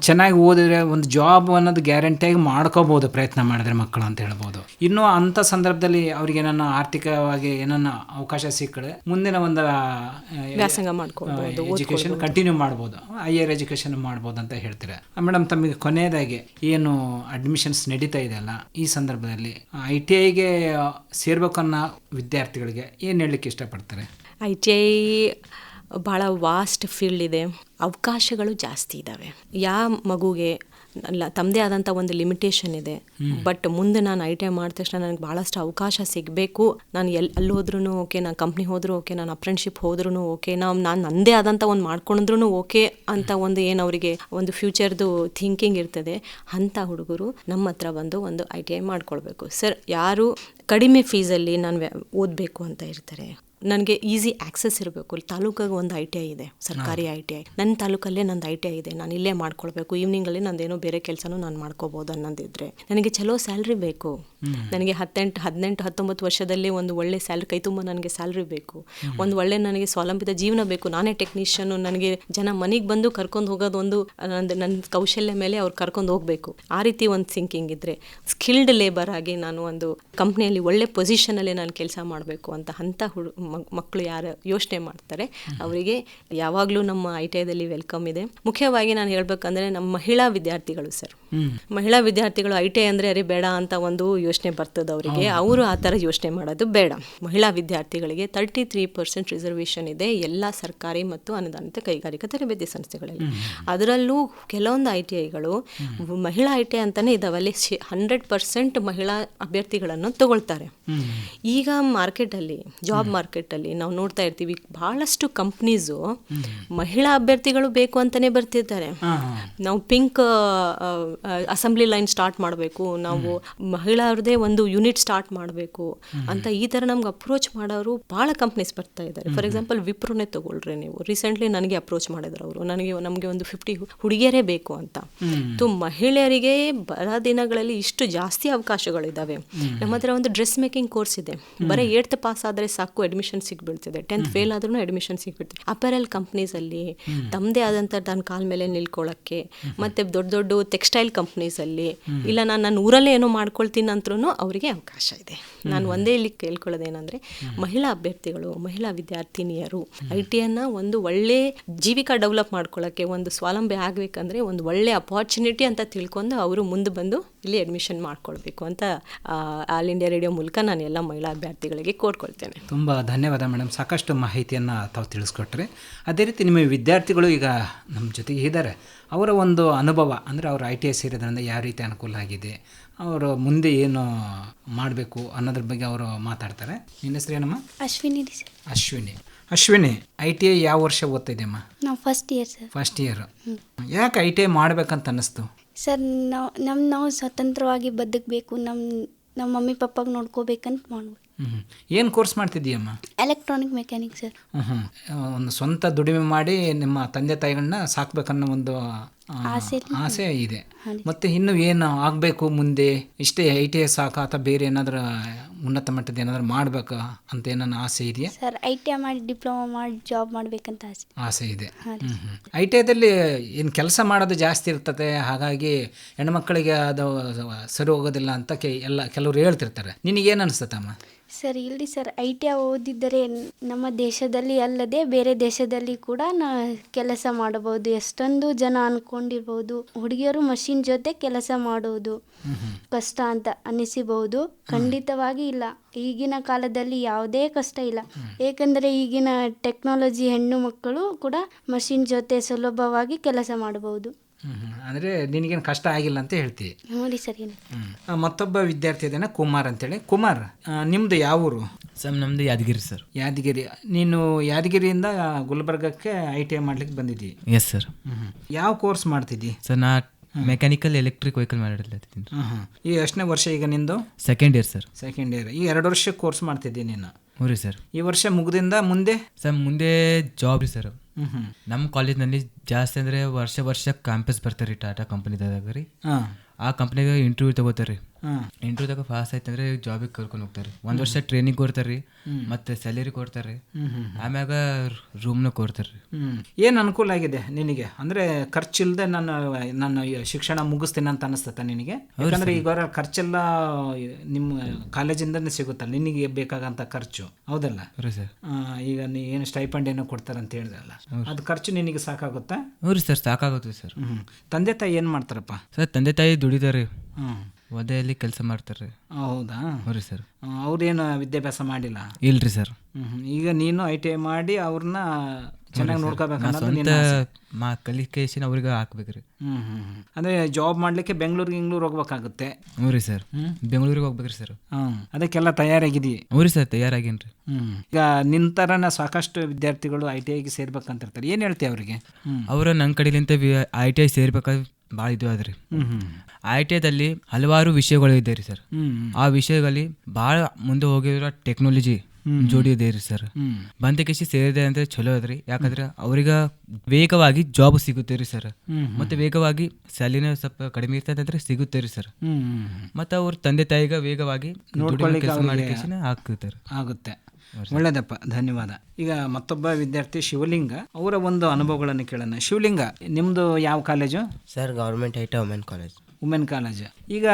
ಚೆನ್ನಾಗಿ ಓದಿದ್ರೆ ಒಂದು ಜಾಬ್ ಅನ್ನೋದು ಗ್ಯಾರಂಟಿಯಾಗಿ ಮಾಡ್ಕೋಬೋದು ಪ್ರಯತ್ನ ಮಾಡಿದ್ರೆ ಮಕ್ಕಳು ಅಂತ ಹೇಳ್ಬೋದು. ಇನ್ನು ಅಂಥ ಸಂದರ್ಭದಲ್ಲಿ ಅವ್ರಿಗೆ ಏನನ್ನ ಆರ್ಥಿಕವಾಗಿ ಏನನ್ನ ಅವಕಾಶ ಸಿಕ್ಕರೆ ಮುಂದಿನ ಒಂದು ವ್ಯಾಸಂಗ ಎಜುಕೇಶನ್ ಕಂಟಿನ್ಯೂ ಮಾಡ್ಬೋದು. ಹೈಯರ್ ಎಜುಕೇಶನ್ ಮಾಡ್ಬೋದು ಅಂತ ಹೇಳ್ತೀರಾ? ಮೇಡಮ್ ತಮಗೆ ಕೊನೆಯದಾಗಿ ಏನು ಅಡ್ಮಿಷನ್ಸ್ ನಡೀತಾ ಇದೆ ಅಲ್ಲ ಈ ಸಂದರ್ಭದಲ್ಲಿ ಐ ಟಿ ಐಗೆ ಸೇರ್ಬೇಕನ್ನೋ ವಿದ್ಯಾರ್ಥಿಗಳಿಗೆ ಏನು ಹೇಳಲಿಕ್ಕೆ ಇಷ್ಟಪಡ್ತಾರೆ? ಐ ಟಿ ಐ ಭಾಳ ವಾಸ್ಟ್ ಫೀಲ್ಡ್ ಇದೆ. ಅವಕಾಶಗಳು ಜಾಸ್ತಿ ಇದ್ದಾವೆ ಯಾವ ಮಗುಗೆ ತಮ್ಮದೇ ಆದಂಥ ಒಂದು ಲಿಮಿಟೇಷನ್ ಇದೆ. ಬಟ್ ಮುಂದೆ ನಾನು ಐ ಟಿ ಐ ಮಾಡಿದ ತಕ್ಷಣ ನನಗೆ ಭಾಳಷ್ಟು ಅವಕಾಶ ಸಿಗಬೇಕು. ನಾನು ಎಲ್ಲಿ ಅಲ್ಲಿ ಹೋದ್ರೂ ಓಕೆ ನಾನು ಕಂಪ್ನಿ ಹೋದರೂ ಓಕೆ ನಾನು ಅಪ್ರೆಂಟ್ಶಿಪ್ ಹೋದ್ರೂ ಓಕೆ ನಾವು ನಾನು ನನ್ನದೇ ಆದಂಥ ಒಂದು ಮಾಡ್ಕೊಂಡ್ರೂ ಓಕೆ ಅಂತ ಒಂದು ಏನು ಅವರಿಗೆ ಒಂದು ಫ್ಯೂಚರ್ದು ಥಿಂಕಿಂಗ್ ಇರ್ತದೆ. ಅಂಥ ಹುಡುಗರು ನಮ್ಮ ಹತ್ರ ಬಂದು ಒಂದು ಐ ಟಿ ಐ ಮಾಡ್ಕೊಳ್ಬೇಕು. ಸರ್ ಯಾರು ಕಡಿಮೆ ಫೀಸಲ್ಲಿ ನಾನು ಓದಬೇಕು ಅಂತ ಇರ್ತಾರೆ ನನಗೆ ಈಸಿ ಆಕ್ಸೆಸ್ ಇರಬೇಕು. ತಾಲೂಕಾಗ ಒಂದು ಐ ಟಿ ಐ ಇದೆ ಸರ್ಕಾರಿ ಐ ಟಿ ಐ. ನನ್ನ ತಾಲೂಕಲ್ಲೇ ನಂದು ಐ ಟಿ ಐ ಇದೆ. ನಾನು ಇಲ್ಲೇ ಮಾಡ್ಕೊಳ್ಬೇಕು. ಈವ್ನಿಂಗಲ್ಲಿ ನಂದೇನೋ ಬೇರೆ ಕೆಲಸನೂ ನಾನು ಮಾಡ್ಕೋಬೋದು ಅನ್ನೋದಿದ್ರೆ. ನನಗೆ ಚಲೋ ಸ್ಯಾಲ್ರಿ ಬೇಕು. ನನಗೆ ಹತ್ತೆಂಟು ಹದಿನೆಂಟು ಹತ್ತೊಂಬತ್ತು ವರ್ಷದಲ್ಲಿ ಒಂದು ಒಳ್ಳೆ ಸ್ಯಾಲ್ರಿ ಕೈ ತುಂಬ ನನಗೆ ಸ್ಯಾಲ್ರಿ ಬೇಕು. ಒಂದು ಒಳ್ಳೆ ನನಗೆ ಸ್ವಾವಲಂಬಿತ ಜೀವನ ಬೇಕು. ನಾನೇ ಟೆಕ್ನಿಷಿಯನು ನನಗೆ ಜನ ಮನೆಗೆ ಬಂದು ಕರ್ಕೊಂಡು ಹೋಗೋದು ಒಂದು ನಂದು ನನ್ನ ಕೌಶಲ್ಯ ಮೇಲೆ ಅವ್ರು ಕರ್ಕೊಂಡು ಹೋಗಬೇಕು. ಆ ರೀತಿ ಒಂದು ಥಿಂಕಿಂಗ್ ಇದ್ದರೆ ಸ್ಕಿಲ್ಡ್ ಲೇಬರ್ ಆಗಿ ನಾನು ಒಂದು ಕಂಪ್ನಿಯಲ್ಲಿ ಒಳ್ಳೆ ಪೊಸಿಷನಲ್ಲಿ ನಾನು ಕೆಲಸ ಮಾಡಬೇಕು ಅಂತ ಅಂಥ ಹುಡು ಮಕ್ಕಳು ಯಾರು ಯೋಚನೆ ಮಾಡ್ತಾರೆ. ಅವರಿಗೆ ಯಾವಾಗಲೂ ನಮ್ಮ ಐ ಟಿ ಐದಲ್ಲಿ ವೆಲ್ಕಮ್ ಇದೆ. ಮುಖ್ಯವಾಗಿ ನಾನು ಹೇಳಬೇಕಂದ್ರೆ ನಮ್ಮ ಮಹಿಳಾ ವಿದ್ಯಾರ್ಥಿಗಳು ಸರ್. ಮಹಿಳಾ ವಿದ್ಯಾರ್ಥಿಗಳು ಐ ಟಿ ಐ ಅಂದರೆ ಅರೆ ಬೇಡ ಅಂತ ಒಂದು ಯೋಚನೆ ಬರ್ತದೆ ಅವರಿಗೆ. ಅವರು ಆ ಥರ ಯೋಚನೆ ಮಾಡೋದು ಬೇಡ. ಮಹಿಳಾ ವಿದ್ಯಾರ್ಥಿಗಳಿಗೆ ತರ್ಟಿ ತ್ರೀ ಪರ್ಸೆಂಟ್ ರಿಸರ್ವೇಷನ್ ಇದೆ ಎಲ್ಲ ಸರ್ಕಾರಿ ಮತ್ತು ಅನುದಾನಿತ ಕೈಗಾರಿಕಾ ತರಬೇತಿ ಸಂಸ್ಥೆಗಳಲ್ಲಿ. ಅದರಲ್ಲೂ ಕೆಲವೊಂದು ಐ ಟಿ ಐಗಳು ಮಹಿಳಾ ಐ ಟಿ ಐ ಅಂತಲೇ ಇದಾವೆ ಅಲ್ಲಿ ಹಂಡ್ರೆಡ್ ಪರ್ಸೆಂಟ್ ಮಹಿಳಾ ಅಭ್ಯರ್ಥಿಗಳನ್ನು ತಗೊಳ್ತಾರೆ. ಈಗ ಮಾರ್ಕೆಟಲ್ಲಿ ಜಾಬ್ ಮಾರ್ಕೆಟಲ್ಲಿ ನಾವು ನೋಡ್ತಾ ಇರ್ತೀವಿ ಬಹಳಷ್ಟು ಕಂಪ್ನೀಸು ಮಹಿಳಾ ಅಭ್ಯರ್ಥಿಗಳು ಬೇಕು ಅಂತಲೇ ಬರ್ತಿದ್ದಾರೆ. ನಾವು ಪಿಂಕ್ ಅಸೆಂಬ್ಲಿ ಲೈನ್ ಸ್ಟಾರ್ಟ್ ಮಾಡಬೇಕು ನಾವು ಮಹಿಳಾರದೇ ಒಂದು ಯೂನಿಟ್ ಸ್ಟಾರ್ಟ್ ಮಾಡಬೇಕು ಅಂತ ಈ ಥರ ನಮ್ಗೆ ಅಪ್ರೋಚ್ ಮಾಡೋರು ಭಾಳ ಕಂಪ್ನೀಸ್ ಬರ್ತಾ ಇದ್ದಾರೆ. ಫಾರ್ ಎಕ್ಸಾಂಪಲ್ ವಿಪ್ರೋನೇ ತಗೊಳ್ರಿ ನೀವು. ರೀಸೆಂಟ್ಲಿ ನನಗೆ ಅಪ್ರೋಚ್ ಮಾಡಿದ್ರು ಅವರು. ನನಗೆ ನಮಗೆ ಒಂದು ಫಿಫ್ಟಿ ಹುಡುಗಿಯರೇ ಬೇಕು ಅಂತ. ತು ಮಹಿಳೆಯರಿಗೆ ಬರ ದಿನಗಳಲ್ಲಿ ಇಷ್ಟು ಜಾಸ್ತಿ ಅವಕಾಶಗಳಿದ್ದಾವೆ ನಮ್ಮ ಹತ್ರ ಒಂದು ಡ್ರೆಸ್ ಮೇಕಿಂಗ್ ಕೋರ್ಸ್ ಇದೆ. ಬರೀ ಏಟ್ತ್ ಪಾಸ್ ಆದರೆ ಸಾಕು ಅಡ್ಮಿಷನ್ ಸಿಗ್ಬಿಡ್ತಿದೆ ಟೆಂತ್ ಫೇಲ್ ಆದ್ರೂ ಅಡ್ಮಿಷನ್ ಸಿಗ್ಬಿಡ್ತಿದೆ ಅಪೆರಲ್ ಕಂಪ್ನೀಸಲ್ಲಿ ತಮ್ಮದೇ ಆದಂಥ ತನ್ನ ಕಾಲ್ ಮೇಲೆ ನಿಲ್ಕೊಳ್ಳೋಕ್ಕೆ ಮತ್ತು ದೊಡ್ಡ ದೊಡ್ಡ ಟೆಕ್ಸ್ಟೈಲ್ ಕಂಪ್ನೀಸಲ್ಲಿ ಇಲ್ಲ ನಾನು ನನ್ನ ಊರಲ್ಲೇ ಏನೋ ಮಾಡ್ಕೊಳ್ತೀನಿ ಅಂದ್ರೂ ಅವರಿಗೆ ಅವಕಾಶ ಇದೆ. ನಾನು ಒಂದೇ ಇಲ್ಲಿ ಕೇಳ್ಕೊಳ್ಳೋದೇನೆಂದರೆ ಮಹಿಳಾ ಅಭ್ಯರ್ಥಿಗಳು ಮಹಿಳಾ ವಿದ್ಯಾರ್ಥಿನಿಯರು ಐ ಟಿಯನ್ನು ಒಂದು ಒಳ್ಳೆ ಜೀವಿಕಾ ಡೆವಲಪ್ ಮಾಡ್ಕೊಳ್ಳೋಕ್ಕೆ ಒಂದು ಸ್ವಾವಲಂಬಿ ಆಗಬೇಕಂದ್ರೆ ಒಂದು ಒಳ್ಳೆ ಅಪಾರ್ಚುನಿಟಿ ಅಂತ ತಿಳ್ಕೊಂಡು ಅವರು ಮುಂದೆ ಬಂದು ಇಲ್ಲಿ ಅಡ್ಮಿಷನ್ ಮಾಡ್ಕೊಳ್ಬೇಕು ಅಂತ ಆಲ್ ಇಂಡಿಯಾ ರೇಡಿಯೋ ಮೂಲಕ ನಾನು ಎಲ್ಲ ಮಹಿಳಾ ಅಭ್ಯರ್ಥಿಗಳಿಗೆ ಕೋರ್ಕೊಳ್ತೇನೆ. ತುಂಬ ಧನ್ಯವಾದ. ಮೇಡಮ್. ಸಾಕಷ್ಟು ಮಾಹಿತಿಯನ್ನು ತಾವು ತಿಳಿಸ್ಕೊಟ್ರಿ. ಅದೇ ರೀತಿ ನಿಮ್ಮ ವಿದ್ಯಾರ್ಥಿಗಳು ಈಗ ನಮ್ಮ ಜೊತೆಗೆ ಇದ್ದಾರೆ. ಅವರ ಒಂದು ಅನುಭವ ಅಂದರೆ ಅವರು ಐ ಟಿ ಐ ಸೇರಿದ್ರಿಂದ ಯಾವ ರೀತಿ ಅನುಕೂಲ ಆಗಿದೆ ಅವರು ಮುಂದೆ ಏನು ಮಾಡಬೇಕು ಅನ್ನೋದ್ರ ಬಗ್ಗೆ ಅವರು ಮಾತಾಡ್ತಾರೆ. ನಿನ್ನ ಹೆಸರು ಏನಮ್ಮ? Ashwini Ashwini. Ashwini I T I ಯಾವ ವರ್ಷ ಓದ್ತಾ ಇದೆಯಮ್ಮ ನಾವು first year sir. First year ಯಾಕೆ ಐ ಟಿ ಐ ಮಾಡ್ಬೇಕಂತ ಅನ್ನಿಸ್ತು? ಸರ್ ನಾವು ನಮ್ಮ ನಾವು ಸ್ವತಂತ್ರವಾಗಿ ಬದುಕಬೇಕು ನಮ್ಮ ನಮ್ಮ ಮಮ್ಮಿ ಪಪ್ಪಾಗ ನೋಡ್ಕೋಬೇಕಂತ ಮಾಡ್ಬೇಕು. ಏನು ಕೋರ್ಸ್ ಮಾಡ್ತಿದ್ದೀಯಮ್ಮ? ಎಲೆಕ್ಟ್ರಾನಿಕ್ ಮೆಕ್ಯಾನಿಕ್ ಸರ್ ಹ್ಞೂ ಒಂದು ಸ್ವಂತ ದುಡಿಮೆ ಮಾಡಿ ನಿಮ್ಮ ತಂದೆ ತಾಯಿಗಳನ್ನ ಸಾಕ್ಬೇಕನ್ನೋ ಒಂದು ಆಸೆ ಆಸೆ ಇದೆ. ಮತ್ತೆ ಇನ್ನು ಏನು ಆಗಬೇಕು ಮುಂದೆ? ಇಷ್ಟೇ ಐ ಟಿ ಐ ಸಾಕ ಅಥವಾ ಬೇರೆ ಏನಾದರೂ ಉನ್ನತ ಮಟ್ಟದ ಏನಾದರೂ ಮಾಡಬೇಕು ಅಂತ ಏನಾದ್ರು ಆಸೆ ಇದೆಯಾ? ಸರ್ ಐ ಟಿ ಐ ಮಾಡಿ ಡಿಪ್ಲೊಮಾ ಮಾಡಿ ಜಾಬ್ ಮಾಡಬೇಕಂತ ಆಸೆ. ಆಸೆ ಇದೆ. ಐ ಟಿ ಐದಲ್ಲಿ ಏನು ಕೆಲಸ ಮಾಡೋದು ಜಾಸ್ತಿ ಇರ್ತದೆ? ಹಾಗಾಗಿ ಹೆಣ್ಮಕ್ಳಿಗೆ ಅದು ಸರಿ ಹೋಗೋದಿಲ್ಲ ಅಂತ ಕೆ ಎಲ್ಲ ಕೆಲವರು ಹೇಳ್ತಿರ್ತಾರೆ. ನಿನಗೇನು ಅನಿಸ್ತತಮ್ಮ? ಸರ್ ಇಲ್ಲಿ ಸರ್. ಐ ಟಿ ಐ ಓದಿದ್ದರೆ ನಮ್ಮ ದೇಶದಲ್ಲಿ ಅಲ್ಲದೆ ಬೇರೆ ದೇಶದಲ್ಲಿ ಕೂಡ ನಾ ಕೆಲಸ ಮಾಡಬಹುದು. ಎಷ್ಟೊಂದು ಜನ ಅನ್ಕೊಂಡಿರ್ಬೋದು. ಹುಡುಗಿಯರು ಮಷಿನ್ ಜೊತೆ ಕೆಲಸ ಮಾಡೋದು ಕಷ್ಟ ಅಂತ ಅನಿಸಬಹುದು. ಖಂಡಿತವಾಗಿ ಇಲ್ಲ. ಈಗಿನ ಕಾಲದಲ್ಲಿ ಯಾವುದೇ ಕಷ್ಟ ಇಲ್ಲ. ಏಕೆಂದರೆ ಈಗಿನ ಟೆಕ್ನಾಲಜಿ ಹೆಣ್ಣು ಮಕ್ಕಳು ಕೂಡ ಮಷಿನ್ ಜೊತೆ ಸುಲಭವಾಗಿ ಕೆಲಸ ಮಾಡಬಹುದು. ಅಂದರೆ ನಿನಗೇನು ಕಷ್ಟ ಆಗಿಲ್ಲ ಅಂತ ಹೇಳ್ತೀವಿ. ನೋಡಿ ಸರ್ ಏನು ಮತ್ತೊಬ್ಬ ವಿದ್ಯಾರ್ಥಿ ಇದ್ದಾನೆ ಕುಮಾರ್ ಅಂತೇಳಿ. ಕುಮಾರ್ ನಿಮ್ದು ಯಾವ ಊರು? ಸರ್ ನಮ್ಮದು ಯಾದಗಿರಿ ಸರ್. ಯಾದಗಿರಿ. ನೀನು ಯಾದಗಿರಿಯಿಂದ ಗುಲ್ಬರ್ಗಕ್ಕೆ ಐ ಟಿ ಐ ಮಾಡ್ಲಿಕ್ಕೆ ಬಂದಿದ್ದಿ. ಎಸ್ ಸರ್ ಯಾವ ಕೋರ್ಸ್ ಮಾಡ್ತಿದ್ದಿ? ಸರ್ ನಾ ಮೆಕ್ಯಾನಿಕಲ್ ಎಲೆಕ್ಟ್ರಿಕ್ ವೆಹಿಕಲ್ ಮಾಡಿರ್ಲತ್ತಿದ್ದೀನಿ. ಹಾಂ. ಈ ಎಷ್ಟನೇ ವರ್ಷ ಈಗ ನಿಂದು? Second year sir second year ಈ ಎರಡು ವರ್ಷ ಕೋರ್ಸ್ ಮಾಡ್ತಿದ್ದೀನಿ ನೀನು. ಹ್ಞೂ ರೀ ಸರ್ ಈ ವರ್ಷ ಮುಗ್ದಿಂದ ಮುಂದೆ? ಸರ್ ಮುಂದೆ ಜಾಬ್ ರೀ ಸರ್ ನಮ್ಮ ಕಾಲೇಜ್ನಲ್ಲಿ ಜಾಸ್ತಿ ಅಂದರೆ ವರ್ಷ ವರ್ಷ ಕ್ಯಾಂಪಸ್ ಬರ್ತಾರೆ ರೀ ಟಾಟಾ ಕಂಪ್ನಿದಾಗ ರೀ ಆ ಕಂಪ್ನಿಗೆ ಇಂಟರ್ವ್ಯೂ ತಗೋತಾರೆ ರೀ ಹಾಂ ಇಂಟರ್ವ್ಯೂ ತಗೋ ಪಾಸ್ ಆಯ್ತು ಅಂದ್ರೆ ಜಾಬಿಗೆ ಕರ್ಕೊಂಡು ಹೋಗ್ತಾರೆ. ಒಂದು ವರ್ಷ ಟ್ರೈನಿಂಗ್ ಕೊಡ್ತಾರೆ ಮತ್ತೆ ಸ್ಯಾಲರಿ ಕೊಡ್ತಾರೆ ಆಮ್ಯಾಗ ರೂಮ್ನ ಕೊಡ್ತಾರೆ ಏನು ಅನುಕೂಲ ಆಗಿದೆ ನಿನಗೆ? ಅಂದ್ರೆ ಖರ್ಚಿಲ್ಲದೆ ನನ್ನ ನನ್ನ ಶಿಕ್ಷಣ ಮುಗಿಸ್ತೀನಿ ಅಂತ ಅನಿಸ್ತತ್ತ ನಿನಗೆ? ಯಾಕಂದ್ರೆ ಈಗ ಖರ್ಚೆಲ್ಲ ನಿಮ್ಮ ಕಾಲೇಜಿಂದನೇ ಸಿಗುತ್ತಲ್ಲ ನಿನಗೆ ಬೇಕಾಗಂತ ಖರ್ಚು. ಹೌದಲ್ಲ? ಈಗ ನೀ ಏನು ಸ್ಟೈಪಂಡ್ ಏನೋ ಕೊಡ್ತಾರೆ ಅಂತ ಹೇಳಿದ್ರಲ್ಲ ಅದು ಖರ್ಚು ನಿನಗೆ ಸಾಕಾಗುತ್ತಾ? ಹ್ಞೂ ರೀ ಸರ್ ಸಾಕಾಗುತ್ತೆ ಸರ್. ತಂದೆ ತಾಯಿ ಏನು ಮಾಡ್ತಾರಪ್ಪ? ಸರ್ ತಂದೆ ತಾಯಿ ದುಡಿತಾರೆ. ಒದೆಯಲ್ಲಿ ಕೆಲಸ ಮಾಡ್ತಾರೆ ಹೌದಾ? ಹ್ಞೂ ರೀ ಸರ್. ಅವ್ರೇನು ವಿದ್ಯಾಭ್ಯಾಸ ಮಾಡಿಲ್ಲ? ಇಲ್ರಿ ಸರ್. ಹ್ಮ್. ಈಗ ನೀನು ಐ ಟಿ ಐ ಮಾಡಿ ಅವ್ರನ್ನ ಚೆನ್ನಾಗಿ ನೋಡ್ಕೋಬೇಕು ನಾ ಅನ್ನೋದು ಸ್ವಂತ ನಿನ್ನ ಆಸೆ. ಮಾ ಕಲಿಕೇಶನ್ ಅವ್ರಿಗೆ ಹಾಕ್ಬೇಕ್ರಿ. ಹ್ಮ್ ಹ್ಮ್ ಹ್ಮ್. ಅಂದ್ರೆ ಜಾಬ್ ಮಾಡ್ಲಿಕ್ಕೆ ಬೆಂಗಳೂರಿಗೆ ಇಂಗ್ಳೂರ್ ಹೋಗ್ಬೇಕಾಗುತ್ತೆ. ಹ್ಞೂ ರೀ ಸರ್. ಬೆಂಗಳೂರಿಗೆ ಹೋಗ್ಬೇಕ್ರಿ ಸರ್. ಹ್ಮ್. ಅದಕ್ಕೆಲ್ಲ ತಯಾರಾಗಿದ್ದೀವಿ ಹ್ಞೂ ರೀ ಸರ್ ತಯಾರಾಗೇನ್ರಿ ಹ್ಮ್. ಈಗ ನಿನ್ ಥರನ ಸಾಕಷ್ಟು ವಿದ್ಯಾರ್ಥಿಗಳು ಐ ಟಿ ಐಗೆ ಸೇರ್ಬೇಕಂತ ಇರ್ತಾರೆ. ಏನು ಹೇಳ್ತೀವಿ ಅವರಿಗೆ? ಹ್ಮ್. ಅವ್ರ ನನ್ನ ಕಡೆಲಿಂತ ಐ ಟಿ ಐ ಸೇರ್ಬೇಕಾದ್ರೆ ಭಾಳ ಇದು ಅದ್ರಿ ಐ ಟಿ ಐದಲ್ಲಿ ಹಲವಾರು ವಿಷಯಗಳು ಇದೆ ರೀ ಸರ್. ಆ ವಿಷಯಗಳಲ್ಲಿ ಭಾಳ ಮುಂದೆ ಹೋಗಿರೋ ಟೆಕ್ನಾಲಜಿ ಜೋಡಿ ಇದೆ ರೀ ಸರ್. ಬಂದಕೇಶಿ ಸೇರಿದೆ ಅಂದ್ರೆ ಚಲೋ ಅದ್ರಿ ಯಾಕಂದ್ರೆ ಅವ್ರಿಗ ವೇಗವಾಗಿ ಜಾಬ್ ಸಿಗುತ್ತೆ ರೀ ಸರ್. ಮತ್ತೆ ವೇಗವಾಗಿ ಸ್ಯಾಲಿನ ಸ್ವಲ್ಪ ಕಡಿಮೆ ಇರ್ತದೆ ಅಂದ್ರೆ ಸಿಗುತ್ತೆ ರೀ ಸರ್. ಮತ್ತೆ ಅವ್ರ ತಂದೆ ತಾಯಿಗ ವೇಗವಾಗಿ ನೋಡ್ಕೊಳ್ಳಿಕ್ಕೆ ಕೆಲಸ ಮಾಡಿ ಹಾಕ್ತಾರೆ ಆಗುತ್ತೆ. ಒಳ್ಳೇದಪ್ಪ ಧನ್ಯವಾದ. ಈಗ ಮತ್ತೊಬ್ಬ ವಿದ್ಯಾರ್ಥಿ ಶಿವಲಿಂಗ ಅವರ ಒಂದು ಅನುಭವಗಳನ್ನು ಕೇಳೋಣ. ಶಿವಲಿಂಗ ನಿಮ್ಮದು ಯಾವ college? Sir government I T I women college. Women college. ಈಗ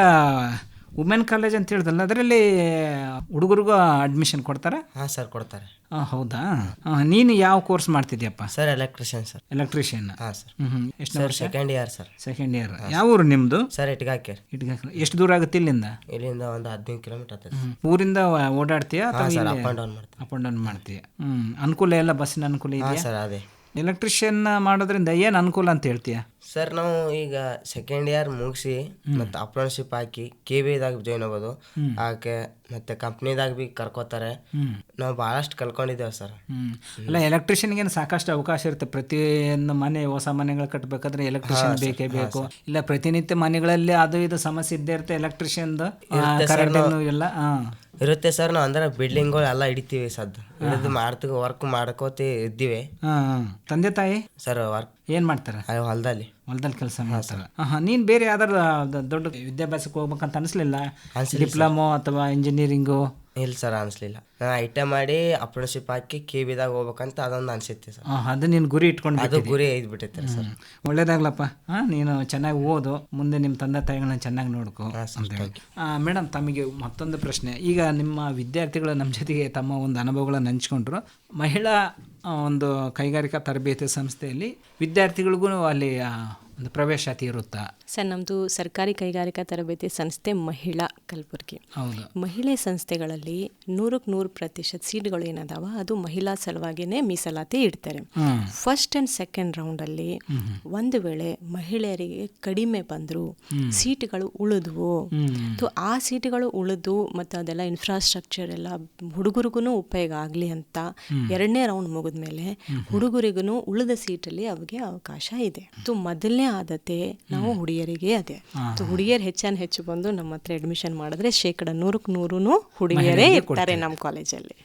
ವುಮೆನ್ ಕಾಲೇಜ್ ಅಂತ ಹೇಳಿದಲ್ಲ ಅದರಲ್ಲಿ ಹುಡುಗರಿಗೂ ಅಡ್ಮಿಷನ್ ಕೊಡ್ತಾರಾ? ಹಾಂ ಸರ್ ಕೊಡ್ತಾರೆ. ಆ, ಹೌದಾ? ಆ, ನೀನು ಯಾವ ಕೋರ್ಸ್ ಮಾಡ್ತಿದ್ಯಪ್ಪ? ಸರ್ ಎಲೆಕ್ಟ್ರಿಷಿಯನ್ ಸರ್ ಎಲೆಕ್ಟ್ರಿಷಿಯನ್ ಹಾಂ ಸರ್ ಎಷ್ಟು ಸರ್ ವರ್ಷ? Second year sir second year ಯಾವ ಊರು ನಿಮ್ಮದು ಸರ್ ಇಟ್ಗಾಕೇರ್ ಇಟ್ಕ ಎಷ್ಟು ದೂರ ಆಗುತ್ತೆ ಇಲ್ಲಿಂದ? ಇಲ್ಲಿಂದ ಒಂದು ಹದಿನೈದು ಕಿಲೋಮೀಟರ್ ಆಗ್ತದೆ ಹ್ಮ್. ಊರಿಂದ ಓಡಾಡ್ತೀಯಾ sir up and down up and down ಮಾಡ್ತೀಯ? ಹ್ಮ್. ಅನುಕೂಲ ಎಲ್ಲ ಬಸ್ಸಿನ ಅನುಕೂಲ ಹಾಂ ಇದೆಯಾ? ಸರ್ ಅದೇ. ಎಲೆಕ್ಟ್ರಿಷಿಯನ್ ಮಾಡೋದ್ರಿಂದ ಏನು ಅನುಕೂಲ ಅಂತ ಹೇಳ್ತೀಯ? ಸರ್ ನಾವು ಈಗ ಸೆಕೆಂಡ್ ಇಯರ್ ಮುಗಿಸಿ ಮತ್ತೆ ಅಪ್ರೆಂಟಿಶಿಪ್ ಹಾಕಿ ಕೆ ಬಿದಾಗ ಜಾಯ್ನ್ ಆಗ್ಬೋದು. ಆಕೆ ಮತ್ತೆ ಕಂಪ್ನಿದಾಗ ಬಿ ಕರ್ಕೋತಾರೆ. ನಾವು ಭಾಳಷ್ಟು ಕಲ್ಕೊಂಡಿದ್ದೇವೆ ಸರ್ ಅಲ್ಲ ಎಲೆಕ್ಟ್ರಿಷಿಯನ್ಗೆ ಸಾಕಷ್ಟು ಅವಕಾಶ ಇರುತ್ತೆ. ಪ್ರತಿಯೊಂದು ಮನೆ ಹೊಸ ಮನೆಗಳು ಕಟ್ಟಬೇಕಾದ್ರೆ ಎಲೆಕ್ಟ್ರಿಷಿಯನ್ ಬೇಕೇ ಬೇಕು. ಇಲ್ಲ ಪ್ರತಿನಿತ್ಯ ಮನೆಗಳಲ್ಲಿ ಅದು ಇದು ಸಮಸ್ಯೆ ಇದ್ದೇ ಇರುತ್ತೆ ಎಲೆಕ್ಟ್ರಿಷಿಯನ್ದು ಕರೆಂಟ್ ಎಲ್ಲ. ಹಾಂ. ಇರುತ್ತೆ ಸರ್ ನಾವು ಅಂದ್ರೆ ಬಿಲ್ಡಿಂಗ್ಗಳು ಎಲ್ಲ ಹಿಡಿತೀವಿ ಸದ್ದು ಹಿಡಿದು ಮಾಡ್ತೀವಿ ವರ್ಕ್ ಮಾಡ್ಕೋತಿ ಇದ್ದೀವಿ. ಹಾಂ ತಂದೆ ತಾಯಿ? ಸರ್ ವರ್ಕ್ ಏನು ಮಾಡ್ತಾರೆ? ಹೊಲದಲ್ಲಿ. ಹೊಲದಲ್ಲಿ ಕೆಲಸ ಮಾಡ್ತಾರೆ. ಹಾಂ ನೀನು ಬೇರೆ ಯಾವ್ದಾರು ದೊಡ್ಡ ವಿದ್ಯಾಭ್ಯಾಸಕ್ಕೆ ಹೋಗ್ಬೇಕಂತ ಅನಿಸ್ಲಿಲ್ಲ? ಡಿಪ್ಲೊಮೋ ಅಥವಾ ಇಂಜಿನಿಯರಿಂಗು ಇಲ್ಲ ಸರ್ ಅನಿಸ್ಲಿಲ್ಲ. ನಾನು ಐ ಟಿ ಮಾಡಿ ಅಪ್ರೆಂಟಿಶಿಪ್ ಹಾಕಿ ಕೆ ಬಿದಾಗ ಹೋಗ್ಬೇಕಂತ ಅದೊಂದು ಅನ್ಸುತ್ತೆ ಸರ್. ಅದು ನೀನು ಗುರಿ ಇಟ್ಕೊಂಡು ಅದು ಗುರಿ ಐದ್ಬಿಟ್ಟೈತೆ ಸರ್. ಒಳ್ಳೇದಾಗ್ಲಪ್ಪ. ಹಾಂ ನೀನು ಚೆನ್ನಾಗಿ ಓದು ಮುಂದೆ ನಿಮ್ಮ ತಂದೆ ತಾಯಿಗಳನ್ನ ಚೆನ್ನಾಗಿ ನೋಡ್ಕೊ ಅಂತ ಹೇಳಿ. ಮೇಡಮ್ ತಮಗೆ ಮತ್ತೊಂದು ಪ್ರಶ್ನೆ. ಈಗ ನಿಮ್ಮ ವಿದ್ಯಾರ್ಥಿಗಳು ನಮ್ಮ ಜೊತೆಗೆ ತಮ್ಮ ಒಂದು ಅನುಭವಗಳನ್ನು ಹಂಚ್ಕೊಂಡ್ರು. ಮಹಿಳಾ ಒಂದು ಕೈಗಾರಿಕಾ ತರಬೇತಿ ಸಂಸ್ಥೆಯಲ್ಲಿ ವಿದ್ಯಾರ್ಥಿಗಳಿಗೂ ಅಲ್ಲಿ ಒಂದು ಪ್ರವೇಶಾತಿ ಇರುತ್ತಾ ಸರ್ ನಮ್ಮದು ಸರ್ಕಾರಿ ಕೈಗಾರಿಕಾ ತರಬೇತಿ ಸಂಸ್ಥೆ ಮಹಿಳಾ ಕಲಬುರಗಿ. ಹೌದು. ಮಹಿಳೆ ಸಂಸ್ಥೆಗಳಲ್ಲಿ ನೂರಕ್ಕೆ ನೂರು ಪ್ರತಿಶತ ಸೀಟ್ಗಳು ಏನದಾವ ಅದು ಮಹಿಳಾ ಸಲುವಾಗಿನೇ ಮೀಸಲಾತಿ ಇಡ್ತಾರೆ. ಫಸ್ಟ್ ಅಂಡ್ ಸೆಕೆಂಡ್ ರೌಂಡಲ್ಲಿ ಒಂದು ವೇಳೆ ಮಹಿಳೆಯರಿಗೆ ಕಡಿಮೆ ಬಂದರು ಸೀಟ್ಗಳು ಉಳಿದ್ವು. ಆ ಸೀಟ್ಗಳು ಉಳಿದು ಮತ್ತು ಅದೆಲ್ಲ ಇನ್ಫ್ರಾಸ್ಟ್ರಕ್ಚರ್ ಎಲ್ಲ ಹುಡುಗರಿಗೂ ಉಪಯೋಗ ಆಗಲಿ ಅಂತ ಎರಡನೇ ರೌಂಡ್ ಮುಗಿದ್ಮೇಲೆ ಹುಡುಗರಿಗೂ ಉಳಿದ ಸೀಟಲ್ಲಿ ಅವ್ರಿಗೆ ಅವಕಾಶ ಇದೆ. ಮೊದಲನೇ ಆದತೆ ನಾವು ಹುಡುಗಿಯರಿಗೆ ಅದೇ. ಹುಡುಗಿಯರು ಹೆಚ್ಚಾನ್ ಹೆಚ್ಚು ಬಂದು ನಮ್ಮ ಹತ್ರ ಅಡ್ಮಿಷನ್ ಮಾಡಿದ್ರೆ ಶೇಕಡ ನೂರಕ್ಕೆ ನೂರು ಹುಡುಗಿಯರೇ ಇರ್ತಾರೆ ನಮ್ಮ ಕಾಲೇಜಲ್ಲಿ.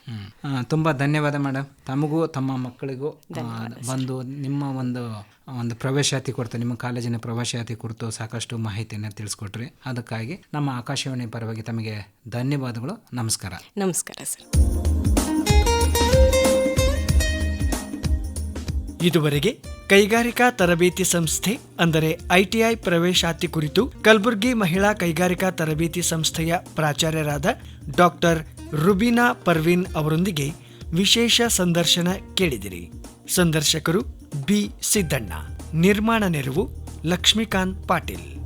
ತುಂಬಾ ಧನ್ಯವಾದ ಮೇಡಮ್ ತಮಗೂ ತಮ್ಮ ಮಕ್ಕಳಿಗೂ ಬಂದು ನಿಮ್ಮ ಒಂದು ಒಂದು ಪ್ರವೇಶಾತಿ ಕೊಡ್ತಾರೆ ನಿಮ್ಮ ಕಾಲೇಜಿನ ಪ್ರವೇಶಾತಿ ಕುರಿತು ಸಾಕಷ್ಟು ಮಾಹಿತಿಯನ್ನು ತಿಳಿಸ್ಕೊಟ್ರಿ. ಅದಕ್ಕಾಗಿ ನಮ್ಮ ಆಕಾಶವಾಣಿ ಪರವಾಗಿ ತಮಗೆ ಧನ್ಯವಾದಗಳು. ನಮಸ್ಕಾರ. ನಮಸ್ಕಾರ ಸರ್. ಇದುವರೆಗೆ ಕೈಗಾರಿಕಾ ತರಬೇತಿ ಸಂಸ್ಥೆ, ಅಂದರೆ ಐಟಿಐ ಪ್ರವೇಶಾತಿ ಕುರಿತು ಕಲಬುರಗಿ ಮಹಿಳಾ ಕೈಗಾರಿಕಾ ತರಬೇತಿ ಸಂಸ್ಥೆಯ ಪ್ರಾಚಾರ್ಯರಾದ ಡಾಕ್ಟರ್ ರುಬಿನಾ ಪರ್ವಿನ್ ಅವರೊಂದಿಗೆ ವಿಶೇಷ ಸಂದರ್ಶನ ಕೇಳಿದಿರಿ. ಸಂದರ್ಶಕರು ಬಿ ಸಿದ್ದಣ್ಣ. ನಿರ್ಮಾಣ ನೆರವು ಲಕ್ಷ್ಮೀಕಾಂತ್ ಪಾಟೀಲ್.